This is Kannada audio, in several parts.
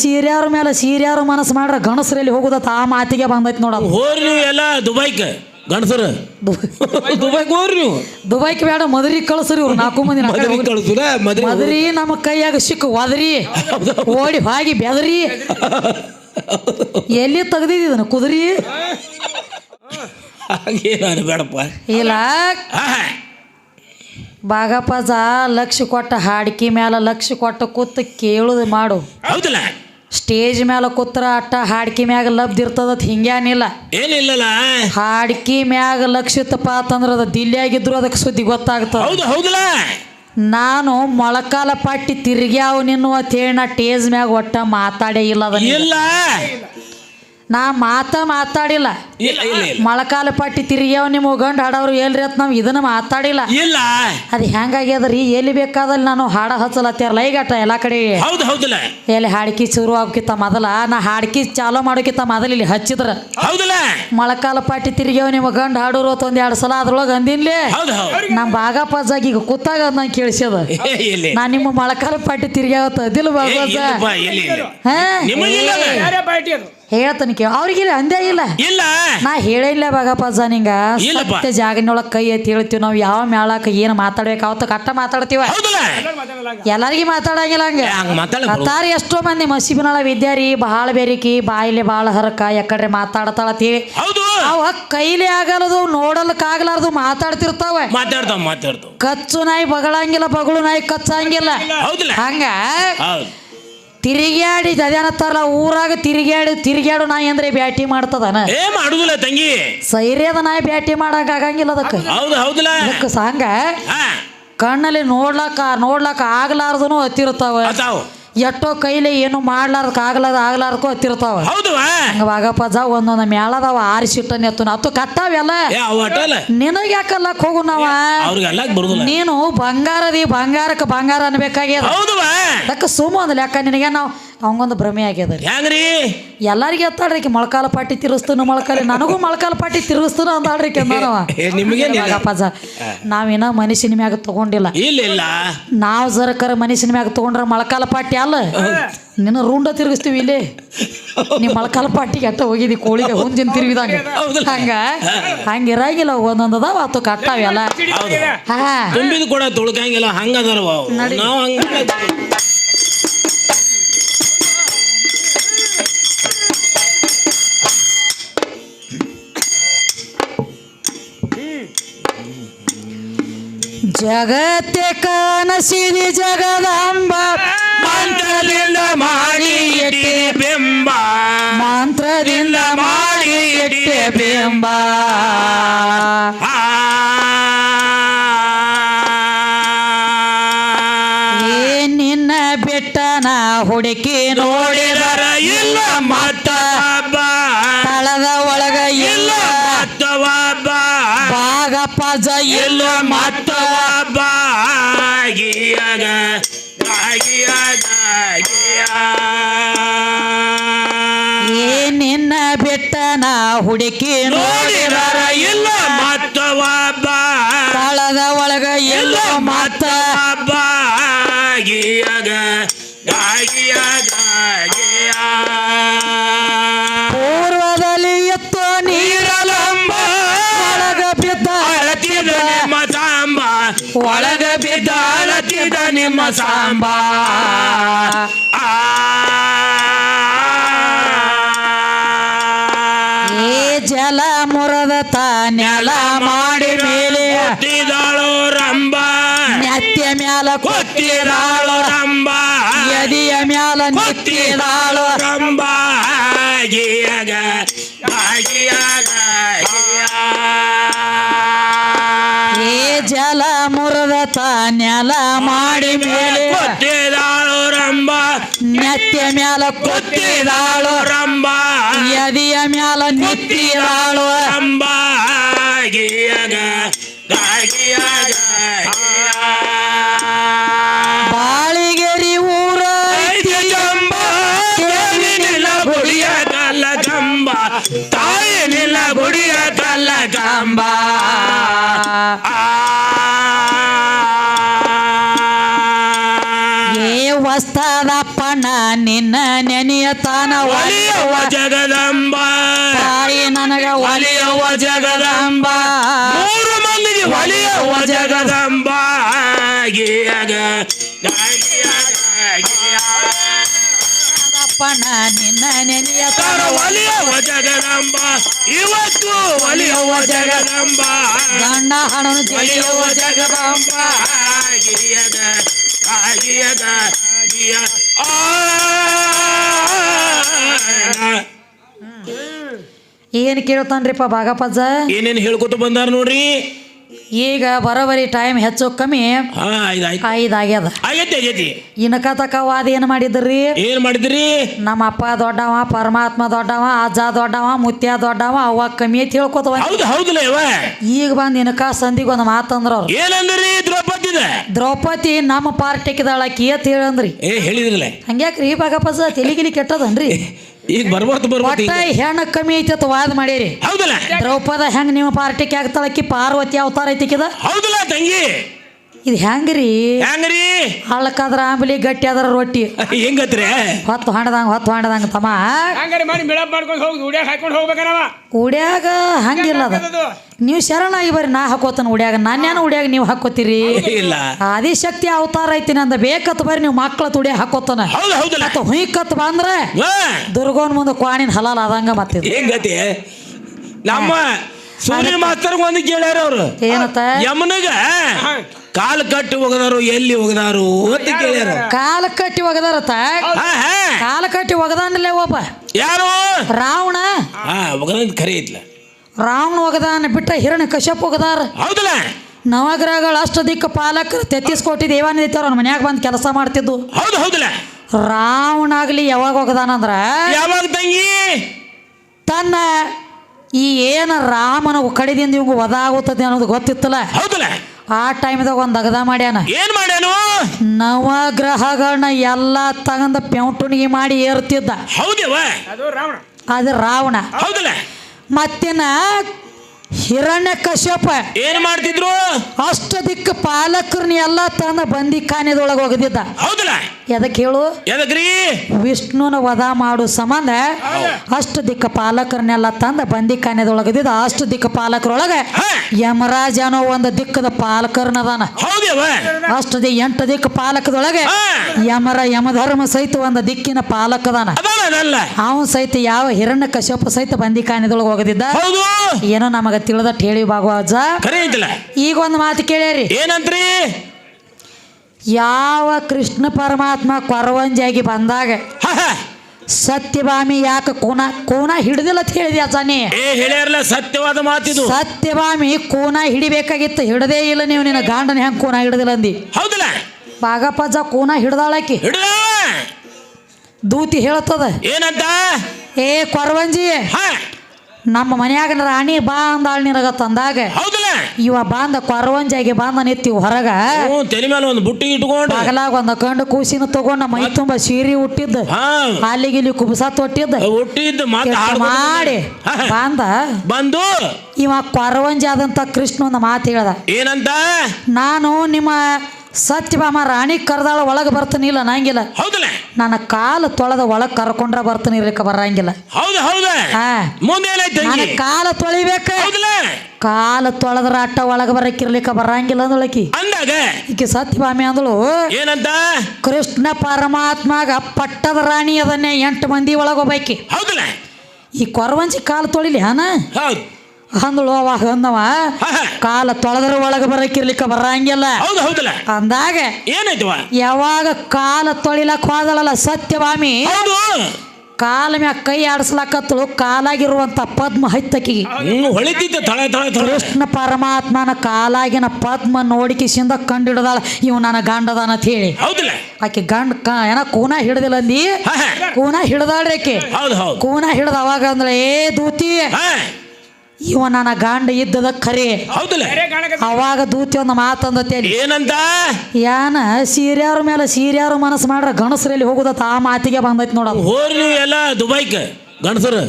ಸೀರ್ಯಾರ ಮೇಲೆ ಸೀರಿಯಾರ ಮನಸ್ಸು ಮಾಡ್ರ ಗಣಸರಲ್ಲಿ ಹೋಗುದತ್ತ ಆ ಮಾತಿಗೆ ಬಂದೈತಿ ನೋಡ ಹೋರಿ ನೀವು ಎಲ್ಲ ದುಬೈಕ್ ಗಣಸರ ದುಬೈಕ್ ಹೋರಿ ನೀವು. ದುಬೈಕ್ ಬೇಡ ಮದರಿ ಕಳ್ಸ್ರಿ ಇವ್ರು ನಾಲ್ಕು ಮಂದಿ ನಾಲ್ಕು ಮದ್ರಿ ಕಳ್ಸುರ ಮದ್ರಿ ಮದರಿ ನಮ್ಮ ಕೈಯಾಗ ಸಿಕ್ಕು ಒದರಿ. ಓಡಿ ಹೋಗಿ ಬೆದರಿ. ಎಲ್ಲಿ ತೆಗ್ದಿದ್ದನ ಕುದುರಿ? ಹಾಗೇನು ಬೇಡಪ್ಪ ಇಲ್ಲ. ಬಾಗಪ್ಪಜ ಲಕ್ಷ ಕೊಟ್ಟ ಹಾಡಿಕೆ ಮ್ಯಾಲ ಲಕ್ಷ ಕೊಟ್ಟ ಕೂತ್ ಕೇಳುದು ಮಾಡು. ಹೌದಲ್ಲ? ಸ್ಟೇಜ್ ಮ್ಯಾಲ ಕೂತ್ರ ಅಟ್ಟ ಹಾಡಿಕೆ ಮ್ಯಾಗ ಲಬ್ಧಿರ್ತದ ಹಿಂಗ್ಯಾನಿಲ್ಲ. ಏನಿಲ್ಲಲ್ಲ? ಹಾಡಿಕೆ ಮ್ಯಾಗ ಲಕ್ಷ ಇತ್ತಪ್ಪ ಅಂತಂದ್ರ ಅದು ದಿಲ್ಲಿಯಾಗಿದ್ರು ಅದಕ್ಕೆ ಸುದ್ದಿ ಗೊತ್ತಾಗ್ತದ. ಹೌದು ಹೌದಲ್ಲ? ನಾನು ಮೊಳಕಾಲ ಪಟ್ಟಿ ತಿರ್ಗ್ಯಾವ ನಿನ್ನು ಅಂತ ಹೇಳಿ ನಾ ಟೇಜ್ ಮ್ಯಾಗ ಒಟ್ಟ ಮಾತಾಡೇ ಇಲ್ಲ ಅದನ್ನ ಇಲ್ಲ. ನಾ ಮಾತ ಮಾತಾಡಿಲ್ಲ. ಇಲ್ಲ ಇಲ್ಲ ಇಲ್ಲ. ಮೊಳಕಾಲ ಪಟ್ಟಿ ತಿರುಗ್ಯಾವ ನಿಮ್ಮ ಗಂಡು ಹಾಡವ್ರು ಏಲ್ರಿ ಅಂತ ನಾವು ಇದನ್ನ ಮಾತಾಡಿಲ್ಲ. ಇಲ್ಲ. ಅದು ಹೆಂಗಾಗ್ಯದ್ರಿ ಎಲ್ಲಿ ಬೇಕಾದಲ್ಲಿ ನಾನು ಹಾಡ ಹಚ್ಚಲತ್ತಾರಲ್ಲ ಈಗ ಎಲ್ಲ ಕಡೆ. ಹೌದು ಹೌದಲ್ಲ ಎಲ್ಲಿ ಹಾಡ್ಕಿ ಶುರು ಆಗೋಕಿತ್ತ ಮೊದಲ ನಾ ಹಾಡ್ಕಿ ಚಾಲೋ ಮಾಡೋಕಿತ್ತ ಮೊದಲ ಇಲ್ಲಿ ಹಚ್ಚಿದ್ರ. ಹೌದಲ್ಲ ಮೊಳಕಾಲ ಪಟ್ಟಿ ತಿರುಗ್ಯಾವ ನಿಮ್ಮ ಗಂಡು ಹಾಡೋರು ಅಂತ ಒಂದ್ ಎರಡು ಸಲ ಅದ್ರೊಳಗೆ ಅಂದಿನ್ಲಿ. ಹೌದು ಹೌದು. ನಮ್ಮ ಬಾಗಪ್ಪಾಜಾಗ ಈಗ ಕೂತಾಗ ನಂಗೆ ಕೇಳಿಸ್ಯದ. ಇಲ್ಲ ನಾ ನಿಮ್ಮ ಮೊಳಕಾಲ ಪಟ್ಟಿ ತಿರುಗ್ಯಾವತ್ತ ಅದಿಲ್ಲ ಬಾಗ ಇಲ್ಲ ಇಲ್ಲ ಹಾ? ನಿಮಗಿಲ್ಲ ಪಾರ್ಟಿ ಅದು? ಹೇಳ್ತಾನೆ ಕೇಳ. ಅವ್ರಿಗಿಲ್ಲ ಅಂದೇ ಇಲ್ಲ. ಇಲ್ಲ. ನಾ ಹೇಳಿಲ್ಲ ಬಾಗಪ್ಪ ನಿಂಗ. ಇಲ್ಲಪ್ಪ. ಸತ್ಯ ಜಾಗಿನೊಳಗೆ ಕೈ ಎತ್ತಿ ಹೇಳ್ತೀವಿ ನಾವು ಯಾವ ಮೇಳಕ್ಕೆ ಏನು ಮಾತಾಡ್ಬೇಕು ಅವತ್ತು ಕಟ್ಟ ಮಾತಾಡ್ತೀವ? ಹೌದಲ್ಲ. ಎಲ್ಲರಿಗೂ ಮಾತಾಡಂಗಿಲ್ಲ ಹಂಗ. ಏ, ಹಂಗ್ ಮಾತಾಡ ಕತಾರ ಎಷ್ಟೋ ಮಂದಿ ಮಸೀಬಿನೊಳ ವಿದ್ಯಾರಿ ಬಹಳ ಬೇರಿಕಿ ಬಾಯಿಲೆ ಬಹಳ ಹರಕ ಯಾಕಡ್ರೆ ಮಾತಾಡತಾಳತ್ತೀವಿ ಹೌದು. ಅವ ಕೈಲಿ ಆಗಲ್ಲದು ನೋಡಲ್ಕಾಗ್ಲಾರ್ದು ಮಾತಾಡ್ತಿರ್ತಾವ. ಮಾತಾಡ್ತಾವ ಮಾತಾಡ್ತಾವ. ಕಚ್ಚು ನಾಯಿ ಬಗಳಂಗಿಲ್ಲ ಬಗಳು ನಾಯಿ ಕಚ್ಚಂಗಿಲ್ಲ. ಹೌದಲ್ಲ. ಹಂಗ? ಹೌದು. ತಿರುಗ್ಯಾಡಿ ಅದೇನತ್ತಾರಲ್ಲ ಊರಾಗ ತಿರುಗ್ಯಾಡು ತಿರುಗ್ಯಾಡು ನಾಯಿ ಅಂದ್ರೆ ಬ್ಯಾಟಿ ಮಾಡ್ತದನ. ಏ ಮಾಡುದಿಲ್ಲ ತಂಗಿ. ಸೈರ್ಯದ ನಾಯಿ ಬ್ಯಾಟಿ ಮಾಡಕ್ ಆಗಂಗಿಲ್ಲ ಅದಕ್ಕೆ. ಹೌದು ಹೌದಲ್ಲ. ಅದಕ್ಕೆ ಸಾಂಗ ಕಣ್ಣಲ್ಲಿ ನೋಡ್ಲಕ್ಕ ನೋಡ್ಲಕ್ಕ ಆಗ್ಲಾರ್ದನು ಹತ್ತಿರ್ತಾವ. ಎಷ್ಟೋ ಕೈಲಿ ಏನು ಮಾಡ್ಲಾರ್ಕ ಆಗ್ಲಾರ್ದ ಆಗ್ಲಾರ್ದಕ್ಕೂ ಹತ್ತಿರ್ತಾವ ಹೌದು ಬಾಗಪ್ಪ ಜಾ ಒಂದೊಂದು ಮೇಳದವ ಆರಿಸಿಟ್ಟನೆ ಎತ್ತು ಅತ್ತು ಕಟ್ಟಾವೆಲ್ಲ ಯಾಕಲ್ಲ ನಿನಗ್ ಯಾಕಲ್ಲಕ್ ಹೋಗು ನಾವ? ನೀನು ಬಂಗಾರದಿ ಬಂಗಾರಕ್ಕೆ ಬಂಗಾರ ಅನ್ಬೇಕಾಗ್ಯದ. ಅದಕ್ಕೆ ಸುಮ್ಮ ಒಂದು ಲೆಕ್ಕ ನಿನಗೆ ನಾವು ಅವಂಗೊಂದು ಭ್ರಮೆ ಆಗ್ಯದ ರೀ. ಹೆಂಗ್ರಿ? ಎಲ್ಲರಿಗೆ ಎತ್ತಾಡ್ರಿ ಈಕಿ ಮೊಳಕಾಲ ಪಾಟಿ ತಿರುಸ್ತಾನು ಮೊಳಕಾಲ ನನಗೂ ಮೊಳಕಾಲ ಪಾಟಿ ತಿರುಗಿಸ್ತಾನು ಅಂದಾಳ್ರಿ ಕೆಂದನವ ಏ, ನಿಮ್ಗೇನಿಲ್ಲ. ಬಾಗಪ್ಪಜ ನಾವಿನ್ನ ಮನುಷ್ಯನ ಮ್ಯಾಗ ತಗೊಂಡಿಲ್ಲ. ಇಲ್ಲ ಇಲ್ಲ. ನಾವು ಜರಕರ ಮನುಷ್ಯನ ಮ್ಯಾಗ ತಗೊಂಡ್ರ ಮೊಳಕಾಲ ಪಾಟಿ ಅಲ್ಲ. ನಿನ್ನ ರೂಂಡ ತಿರುಗಿಸ್ತೀವಿ ಇಲ್ಲಿ. ನೀ ಮೊಳಕಾಲ ಪಾಟಿಗೆ ಎತ್ತ ಹೋಗಿದಿ ಕೋಳಿಗೆ ಹುಂಜಿನ ತಿರುಗಿದಂಗ. ಹೌದಲ್ಲ? ಹಂಗ? ಹಂಗಿರಂಗಿಲ್ಲ ಒಂದೊಂದು ಅದಾವ ಆತು ಕಟ್ಟಾವೆಲ್ಲ ಹಾ. ತುಂಬಿದ ಕೂಡ ತುಳ್ಕಂಗಿಲ್ಲ ಹಂಗದಾರ. ನಾವು ಹಂಗ ಜಗತ್ತೆ ಕನಸಿದಿ ಜಗದಾಂಬ ಮಂತ್ರದಿಂದ ಮಾಡಿ ಎಟ್ಟೆ ಬಿಂಬ ಮಂತ್ರದಿಂದ ಮಾಡಿ ಎಟ್ಟೆ ಬಿಂಬ ನಿನ್ನ ಬೆಟ್ಟನ ಹುಡುಕಿ ನೋಡಿದರ ಇಲ್ಲ ಮತ್ತ. ತಳದ ಒಳಗ ಇಲ್ಲ ಭಾಗಪ್ಪ. ಜ ಇಲ್ಲ ಇಲ್ಲ ಮತ್ತ ಬೆಟ್ಟನ ಹುಡುಕಿ ನೋಡಿದರ ನೋಡಿದರ ಇಲ್ಲ ಮತ್ತ ಒಬ್ಬ. ತಳದ ಒಳಗ ಇಲ್ಲ ಇಲ್ಲ ಮತ್ತ ಮತ್ತ ಒಬ್ಬ. ಗಿಯಗ, ಗಿಯಗ, ಗಿಯ. ಪೂರ್ವದಲ್ಲಿ ಎತ್ತೋ ನೀರಲಂಬ ಒಳಗ ಬಿದ್ದ ಅಳತಿದ ನಿಮ್ಮ ಸಾಂಬ ನೆಲ ಮಾಡಿ ಮೇಲೆ ಹತ್ತಿದಾಳು ರಂಬ ನೆತ್ತಿಯ ಮ್ಯಾಲ ಕೊತ್ತಿದಾಳು ರಂಬ ಎದಿಯ ಮ್ಯಾಲ ನಿತ್ತಿದಾಳು ರಂಬ. ಏ ಜಲ ಮುರದ ನೆಲ ಮಾಡಿ ಮೇಲೆ ಕೊತ್ತಿದಾಳು ರಂಬ ನೆತ್ತಿಯ ಮ್ಯಾಲ ಕೊತ್ತಿದಾಳು ರಂಬ ಎದಿಯ ಮ್ಯಾಲ ನಿತ್ತಿದಾಳು ರಂಬ ಗಿಯಗ ಗಿಯಗ ಬಾಳಿಗೆರಿ ಊರ ಜಂಬ ತಾಯಿನಿಲ್ಲ ಗುಡಿಯ ಕಲ್ಲ ಜಂಬ ತಾಯಿನಿಲ್ಲ ಗುಡಿಯ ಕಲ್ಲ ಜಂಬ. ಏ ವಸ್ತದಪ್ಪನ ನಿನ್ನ ನಿನ್ನ ನೆನೆಯ ತಾನ ಒಲಿಯವ ಜಗದಂಬ. ತಾಯಿ ನನಗ ಒಲಿಯವ ಜಗದಂಬ. ನಿನ್ನ ನೆನೆಯ ಒಲಿಯವ ಜಗದಂಬ ಇವತ್ತು ಒಲಿಯವ ಜಗದಂಬ. ಗಂಡ ಹಣನು ಒಲಿಯವ ಜಗದಂಬ. ಆಗಿಯದ ಆ! ಏನ್ ಕೇಳ್ತಾನ್ರಿಪ್ಪ ಭಾಗಪಜ್ಜ ಏನೇನ್ ಹೇಳ್ಕೊತ ಬಂದಾರ ನೋಡ್ರಿ? ಈಗ ಬರೋಬರಿ ಟೈಮ್ ಹೆಚ್ಚು ಕಮ್ಮಿ ಐದಾಗ್ಯದ ಇದಾಯ್ತು ಐದ್ ಆಗ್ಯದ. ಆಗೈತಿ ಆಗೈತಿ. ಇನ್ಕ ತಕ ವಾದ ಏನ್ ಮಾಡಿದ್ರಿ? ಏನ್ ಮಾಡಿದ್ರಿ? ನಮ್ಮ ಅಪ್ಪ ದೊಡ್ಡವ ಪರಮಾತ್ಮ ದೊಡ್ಡವ ಅಜ್ಜ ದೊಡ್ಡವ ಮುತ್ಯ ದೊಡ್ಡವ ಅವ್ವ ಕಮ್ಮಿ ಅಂತ ಹೇಳ್ಕೊತವ. ಈಗ ಬಂದ್ ಇನ್ಕ ಸಂಧಿಗೆ ಒಂದು ಮಾತಂದ್ರ ಏನಂದ್ರಿ ದ್ರೌಪದಿದ? ದ್ರೌಪದಿ ನಮ್ಮ ಪಾರ್ಟಿಕ್ಕಿದಾಳಕಿ ಅಂತ ಹೇಳಂದ್ರಿ. ಏ ಹೇಳಿದ್ರಲ್ಲ ಹಂಗ್ಯಾಕ್ರಿ ಭಾಗಪಜ್ಜ ತಿಳಿಗಿಲಿ ಕೆಟ್ಟದನ್ರಿ? ಈಗ ಬರ್ಬಾರ್ದು ಒಟ್ಟ ಹೆಣ್ಣು ಕಮ್ಮಿ ಐತಿ ಅಂತ ವಾದ ಮಾಡಿರಿ. ಹೌದಲ್ಲ? ದ್ರೌಪದ ಹೆಂಗ್ ನಿಮ್ಮ ಪಾರ್ಟಿ ಆಗ್ತಾಳಕಿ ಪಾರ್ವತಿ ಅವತಾರ ಐತಿಕಿದ ಹೌದಲ್ಲ ತಂಗಿ? ಇದು ಹೆಂಗ್ರಿ ಹೆಂಗ್ರಿ ಹಳ್ಳಕ್ಕಾದ್ರ ಆಂಬಲಿ ಗಟ್ಟಿ ಅದರ ರೊಟ್ಟಿ. ಹೆಂಗತ್ರಿ? ಹೊತ್ತು ಹಾಂಡದಂಗ ಹೊತ್ತು ಹಾಂಡದಂಗ ತಮ್ಮ. ಹಂಗಾರೆ ಮಾಡಿ ಮಿಳಪ್ ಮಾಡ್ಕೊಂಡು ಹೋಗಿ ಉಡ್ಯಾಗ ಹಾಕೊಂಡು ಹೋಗ್ಬೇಕನವ ಉಡ್ಯಾಗ ಹಂಗಿಲ್ಲ ಅದ. ನೀವು ಶರಣಾಗಿ ಬರ್ರಿ ನಾ ಹಾಕೋತಾನ ಉಡ್ಯಾಗ. ನಾನೇನು ಉಡ್ಯಾಗ ನೀವು ಹಾಕೋತೀರಿ? ಇಲ್ಲ. ಆದಿಶಕ್ತಿ ಅವತಾರ ಐತಿ ನಂದ ಬೇಕತ್ ಬರ್ರಿ ನೀವು ಮಕ್ಕಳ ತುಡಿಯ ಹಾಕೋತಾನ. ಮತ್ತ ಹುಯ್ಕತ್ ಬಂದ್ರೆ ದುರ್ಗೋನ್ ಮುಂದೆ ಕ್ವಾಣಿನ ಹಲಾಲ್ ಆದಂಗ ಮತ್ತೆ ಹೆಂಗತಿ? ನಮ್ಮ ಸೂರ್ಯ ಮಾಸ್ತರ್ ಒಂದು ಕೇಳ್ಯಾರ ಅವ್ರು. ಏನತ್ತ? ಯಮನಗ ಕಾಲ್ ಕಟ್ಟಿ ಹೋಗದಾರು ಎಲ್ಲಿ ಹೋಗದಾರು ಅಂತ ಕೇಳ್ಯಾರ. ಕಾಲ ಕಟ್ಟಿ ಹೋಗದಾರ ಕಾಲ್ ಹಾ ಕಾಲ ಕಟ್ಟಿ ಒಗದಾನಲ್ಲೇ ಒಬ್ಬ? ಯಾರು? ರಾವಣ? ಹಾ ಒಗದಂತ ಖರೆ ಐತ್ಲ. ರಾವಣ ಒಗದಾನ ಬಿಟ್ಟ ಹಿರಣ ಕಶ್ಯಪ್ ಒಗದಾರ ಹೌದಲ್ಲ? ನವಗ್ರಹಗಳ ಅಷ್ಟ ದಿಕ್ಕ ಪಾಲಕರು ತೆತ್ತಿಸ್ ಕೋಟಿ ದೇವಾನಿತ್ಯವ್ರ ಅವ್ರ ಮನ್ಯಾಗ ಬಂದು ಕೆಲಸ ಮಾಡ್ತಿದ್ದು. ಹೌದು ಹೌದಲ್ಲ. ರಾವಣ ಆಗ್ಲಿ ಯಾವಾಗ ಒಗದಾನಂದ್ರ ಯಾವಾಗ ತಂಗಿ? ತನ್ನ ಈ ಏನ ರಾಮನ ಕಡಿದಿಂದ ಇವಂಗ ವಧ ಆಗುತ್ತದೆ ಅನ್ನೋದು ಗೊತ್ತಿತ್ತಲ್ಲ? ಹೌದಲ್ಲ. ಆ ಟೈಮ್ದಾಗ ಒಂದು ಅಗದ ಮಾಡ್ಯಾನ. ಏನ್ ಮಾಡ್ಯಾನು? ನವಗ್ರಹಗಳನ್ನ ಎಲ್ಲ ತಗಂದ ಪೆಂಟುಣಿಗೆ ಮಾಡಿ ಏರ್ತಿದ್ದ. ಹೌದವ? ಅದು ರಾವಣ. ಅದು ರಾವಣ. ಹೌದಲ್ಲ? ಮತ್ತಿನ ಹಿರಣ್ಯ ಕಶ್ಯಪ ಏನ್ ಮಾಡ್ತಿದ್ರು? ಅಷ್ಟ ದಿಕ್ಕ ಪಾಲಕರನ್ನ ಎಲ್ಲ ತಂದ ಬಂದಿ ಖಾನೆದೊಳಗೆ ಒಗದಿದ್ದ ಹೌದಲ್ಲ? ಎದಕ್ಕೆ ಹೇಳು? ಎದಕ್ರಿ? ವಿಷ್ಣುನ ವಧ ಮಾಡು ಸಂಬಂಧ ಅಷ್ಟು ದಿಕ್ಕ ಪಾಲಕರನ್ನೆಲ್ಲ ತಂದ ಬಂದಿ ಖಾನೆದೊಳಗದಿದ್ದ ಅಷ್ಟು ದಿಕ್ಕ ಪಾಲಕರೊಳಗೆ ಯಮರಾಜ ಅನ್ನೋ ಒಂದು ದಿಕ್ಕದ ಪಾಲಕರ್ನದಾನ. ಅಷ್ಟು ದಿ ಎಂಟು ದಿಕ್ಕ ಪಾಲಕದೊಳಗೆ ಯಮರ ಯಮಧರ್ಮ ಸಹಿತ ಒಂದು ದಿಕ್ಕಿನ ಪಾಲಕದಾನ. ಅವನ್ ಸಹಿತ ಯಾವ ಹಿರಣ್ಯ ಕಶ್ಯಪ ಸಹಿತ ಬಂದಿ ಖಾನೆದೊಳಗೆ ಹೋಗದಿದ್ದ? ಏನೋ ನಮಗ ತಿಳಿದಟ್ಟು ಹೇಳಿ ಭಾಗವಾಜ. ಈಗ ಒಂದು ಮಾತು ಕೇಳ್ಯಾರಿ. ಏನಂತ್ರಿ? ಯಾವ ಕೃಷ್ಣ ಪರಮಾತ್ಮ ಕೊರವಂಜಿಯಾಗಿ ಬಂದಾಗ. ಸತ್ಯಭಾಮಿ ಯಾಕೆ ಕೂನ ಕೂನ ಹಿಡ್ದಿಲ್ಲ ಅಂತ ಹೇಳಿದೆ ಅಜ್ಜಾನಿ? ಏ ಹೇಳ್ಯಾರಲ್ಲ ಸತ್ಯವಾದ ಮಾತಿದು. ಸತ್ಯಭಾಮಿ ಕೂನ ಹಿಡಿಬೇಕಾಗಿತ್ತು ಹಿಡದೇ ಇಲ್ಲ ನೀವು ನಿನ್ನ ಗಂಡನ ಹೆಂಗೆ ಕೂನ ಹಿಡಿದಿಲ್ಲ ಅಂದಿ? ಹೌದಲ್ಲ? ಬಾಗಪ್ಪಜ್ಜ ಕೂನ ಹಿಡ್ದಾಳಕಿ ಹಿಡ್ದ? ದೂತಿ ಹೇಳ್ತದ ಏನಂತ? ಏ ಕೊರವಂಜಿ. ನಮ್ಮ ಮನ್ಯಾಗ ರಾಣಿ ಬಾ ಅಂದಾಳ್ ನಿನಗ ತಂದಾಗ ಹೌದಲ್ಲ ಇವ ಬಾಂದ ಕೊರವಂಜಾಗಿ ಬಾಂದ ನಿತ್ತಿ ಹೊರಗ ಹ್ಞೂ ತಲೆ ಮೇಲೆ ಒಂದು ಬುಟ್ಟಿ ಇಟ್ಕೊಂಡು. ಬಗಲಾಗ ಒಂದು ಕಂಡು ಕೂಸಿನ ತಗೊಂಡ ಮೈ ತುಂಬ ಸೀರೆ ಹುಟ್ಟಿದ್ದ ಅಲ್ಲಿಗೆ ಇಲ್ಲಿ ಕುಬಸ ತೊಟ್ಟಿದ್ದ. ಹುಟ್ಟಿದ್ದ ಮಾಡಿ. ಬಾಂದ. ಬಂದು. ಇವ ಕೊರವಂಜಿ ಆದಂತ ಕೃಷ್ಣ ಒಂದು ಮಾತು ಹೇಳ್ದ. ಏನಂತ? ನಾನು ನಿಮ್ಮ ಸತ್ಯಭಾಮ ರಾಣಿ ಕರೆದಾಳ ಒಳಗೆ ಬರ್ತಾನಿಲ್ಲ ನಂಗಿಲ್ಲ. ಹೌದಲ್ಲ? ನನ್ನ ಕಾಲು ತೊಳೆದ ಒಳಗೆ ಕರ್ಕೊಂಡ್ರೆ ಬರ್ತಾನೆ ಇರ್ಲಿಕ್ಕೆ ಬರಂಗಿಲ್ಲ. ಹೌದು ಹೌದು. ಹಾ. ಮುಂದೆ ನನ್ನ ಕಾಲ ತೊಳಿಬೇಕು? ಕಾಲು ತೊಳೆದ್ರ ಅಟ್ಟ ಒಳಗೆ ಬರಕ್ಕಿರ್ಲಿಕ್ಕೆ ಬರಂಗಿಲ್ಲ ಅಂದಳಕಿ ಅಂದಾಗ ಈಕೆ ಸತ್ಯಭಾಮಿ ಅಂದಳು ಏನಂತ? ಕೃಷ್ಣ ಪರಮಾತ್ಮಗ ಪಟ್ಟದ ರಾಣಿ ಅದನ್ನೇ ಎಂಟು ಮಂದಿ ಒಳಗೆ ಹೋಗ್ಬೇಕಿ ಹೌದಲ್ಲ? ಈ ಕೊರವಂಜಿ ಕಾಲು ತೊಳಿಲಿ ಹಾನ? ಹೌದು. ಅಂದಳು ಅವಾಗ ಅಂದವ. ಹ, ಹ. ಕಾಲ ತೊಳೆದ್ರ ಒಳಗೆ ಬರಕಿರ್ಲಿಕ್ಕೆ ಬರಂಗಿಲ್ಲ. ಹೌದು ಹೌದಲ್ಲ. ಅಂದಾಗ ಏನಾಯ್ತವ? ಯಾವಾಗ ಕಾಲ ತೊಳಿಲಕ್ ಹೋದಳಲ್ಲ ಸತ್ಯವಾಮಿ ಕಾಲ ಮ್ಯಾಗ ಕೈ ಆಡಿಸ್ಲಾಕತ್ತಳು ಕಾಲಾಗಿರುವಂತ ಪದ್ಮ ಹತ್ತಕಿಗೆ ಕೃಷ್ಣ ಪರಮಾತ್ಮನ ಕಾಲಾಗಿನ ಪದ್ಮ ನೋಡಿಕಿಸಿಂದ ಕಂಡಿಡ್ದಾಳ. ಇವ್ ನನ್ನ ಗಂಡದಾನ ಅಂತ ಹೇಳಿ. ಆಕೆ ಗಂಡ ಏನ ಕೂನ ಹಿಡ್ದಿಲ್ಲ ಅಂದಿ. ಕೂನ ಹಿಡ್ದಾಳ್ರಿ ಆಕೆ. ಕೂನ ಹಿಡ್ದ ಅವಾಗ ಅಂದ್ರೆ ಏ ದೂತಿ ಇವ ನನ್ನ ಗಂಡ ಇದ್ದದ ಖರೆ ಹೌದಲ್ಲ? ಅವಾಗ ದೂತಿ ಒಂದು ಮಾತಂದತೆ ಏನಂತ ಯಾನ ಸೀರ್ಯಾರ ಮೇಲೆ ಸೀರ್ಯಾರ ಮನಸ್ಸು ಮಾಡ್ರ ಗಣಸರಲ್ಲಿ ಹೋಗುದ ಆ ಮಾತಿಗೆ ಬಂದೈತಿ ನೋಡ. ಹೋರಿ ನೀವು ಎಲ್ಲ ದುಬೈಕ್ ಗಣಸರು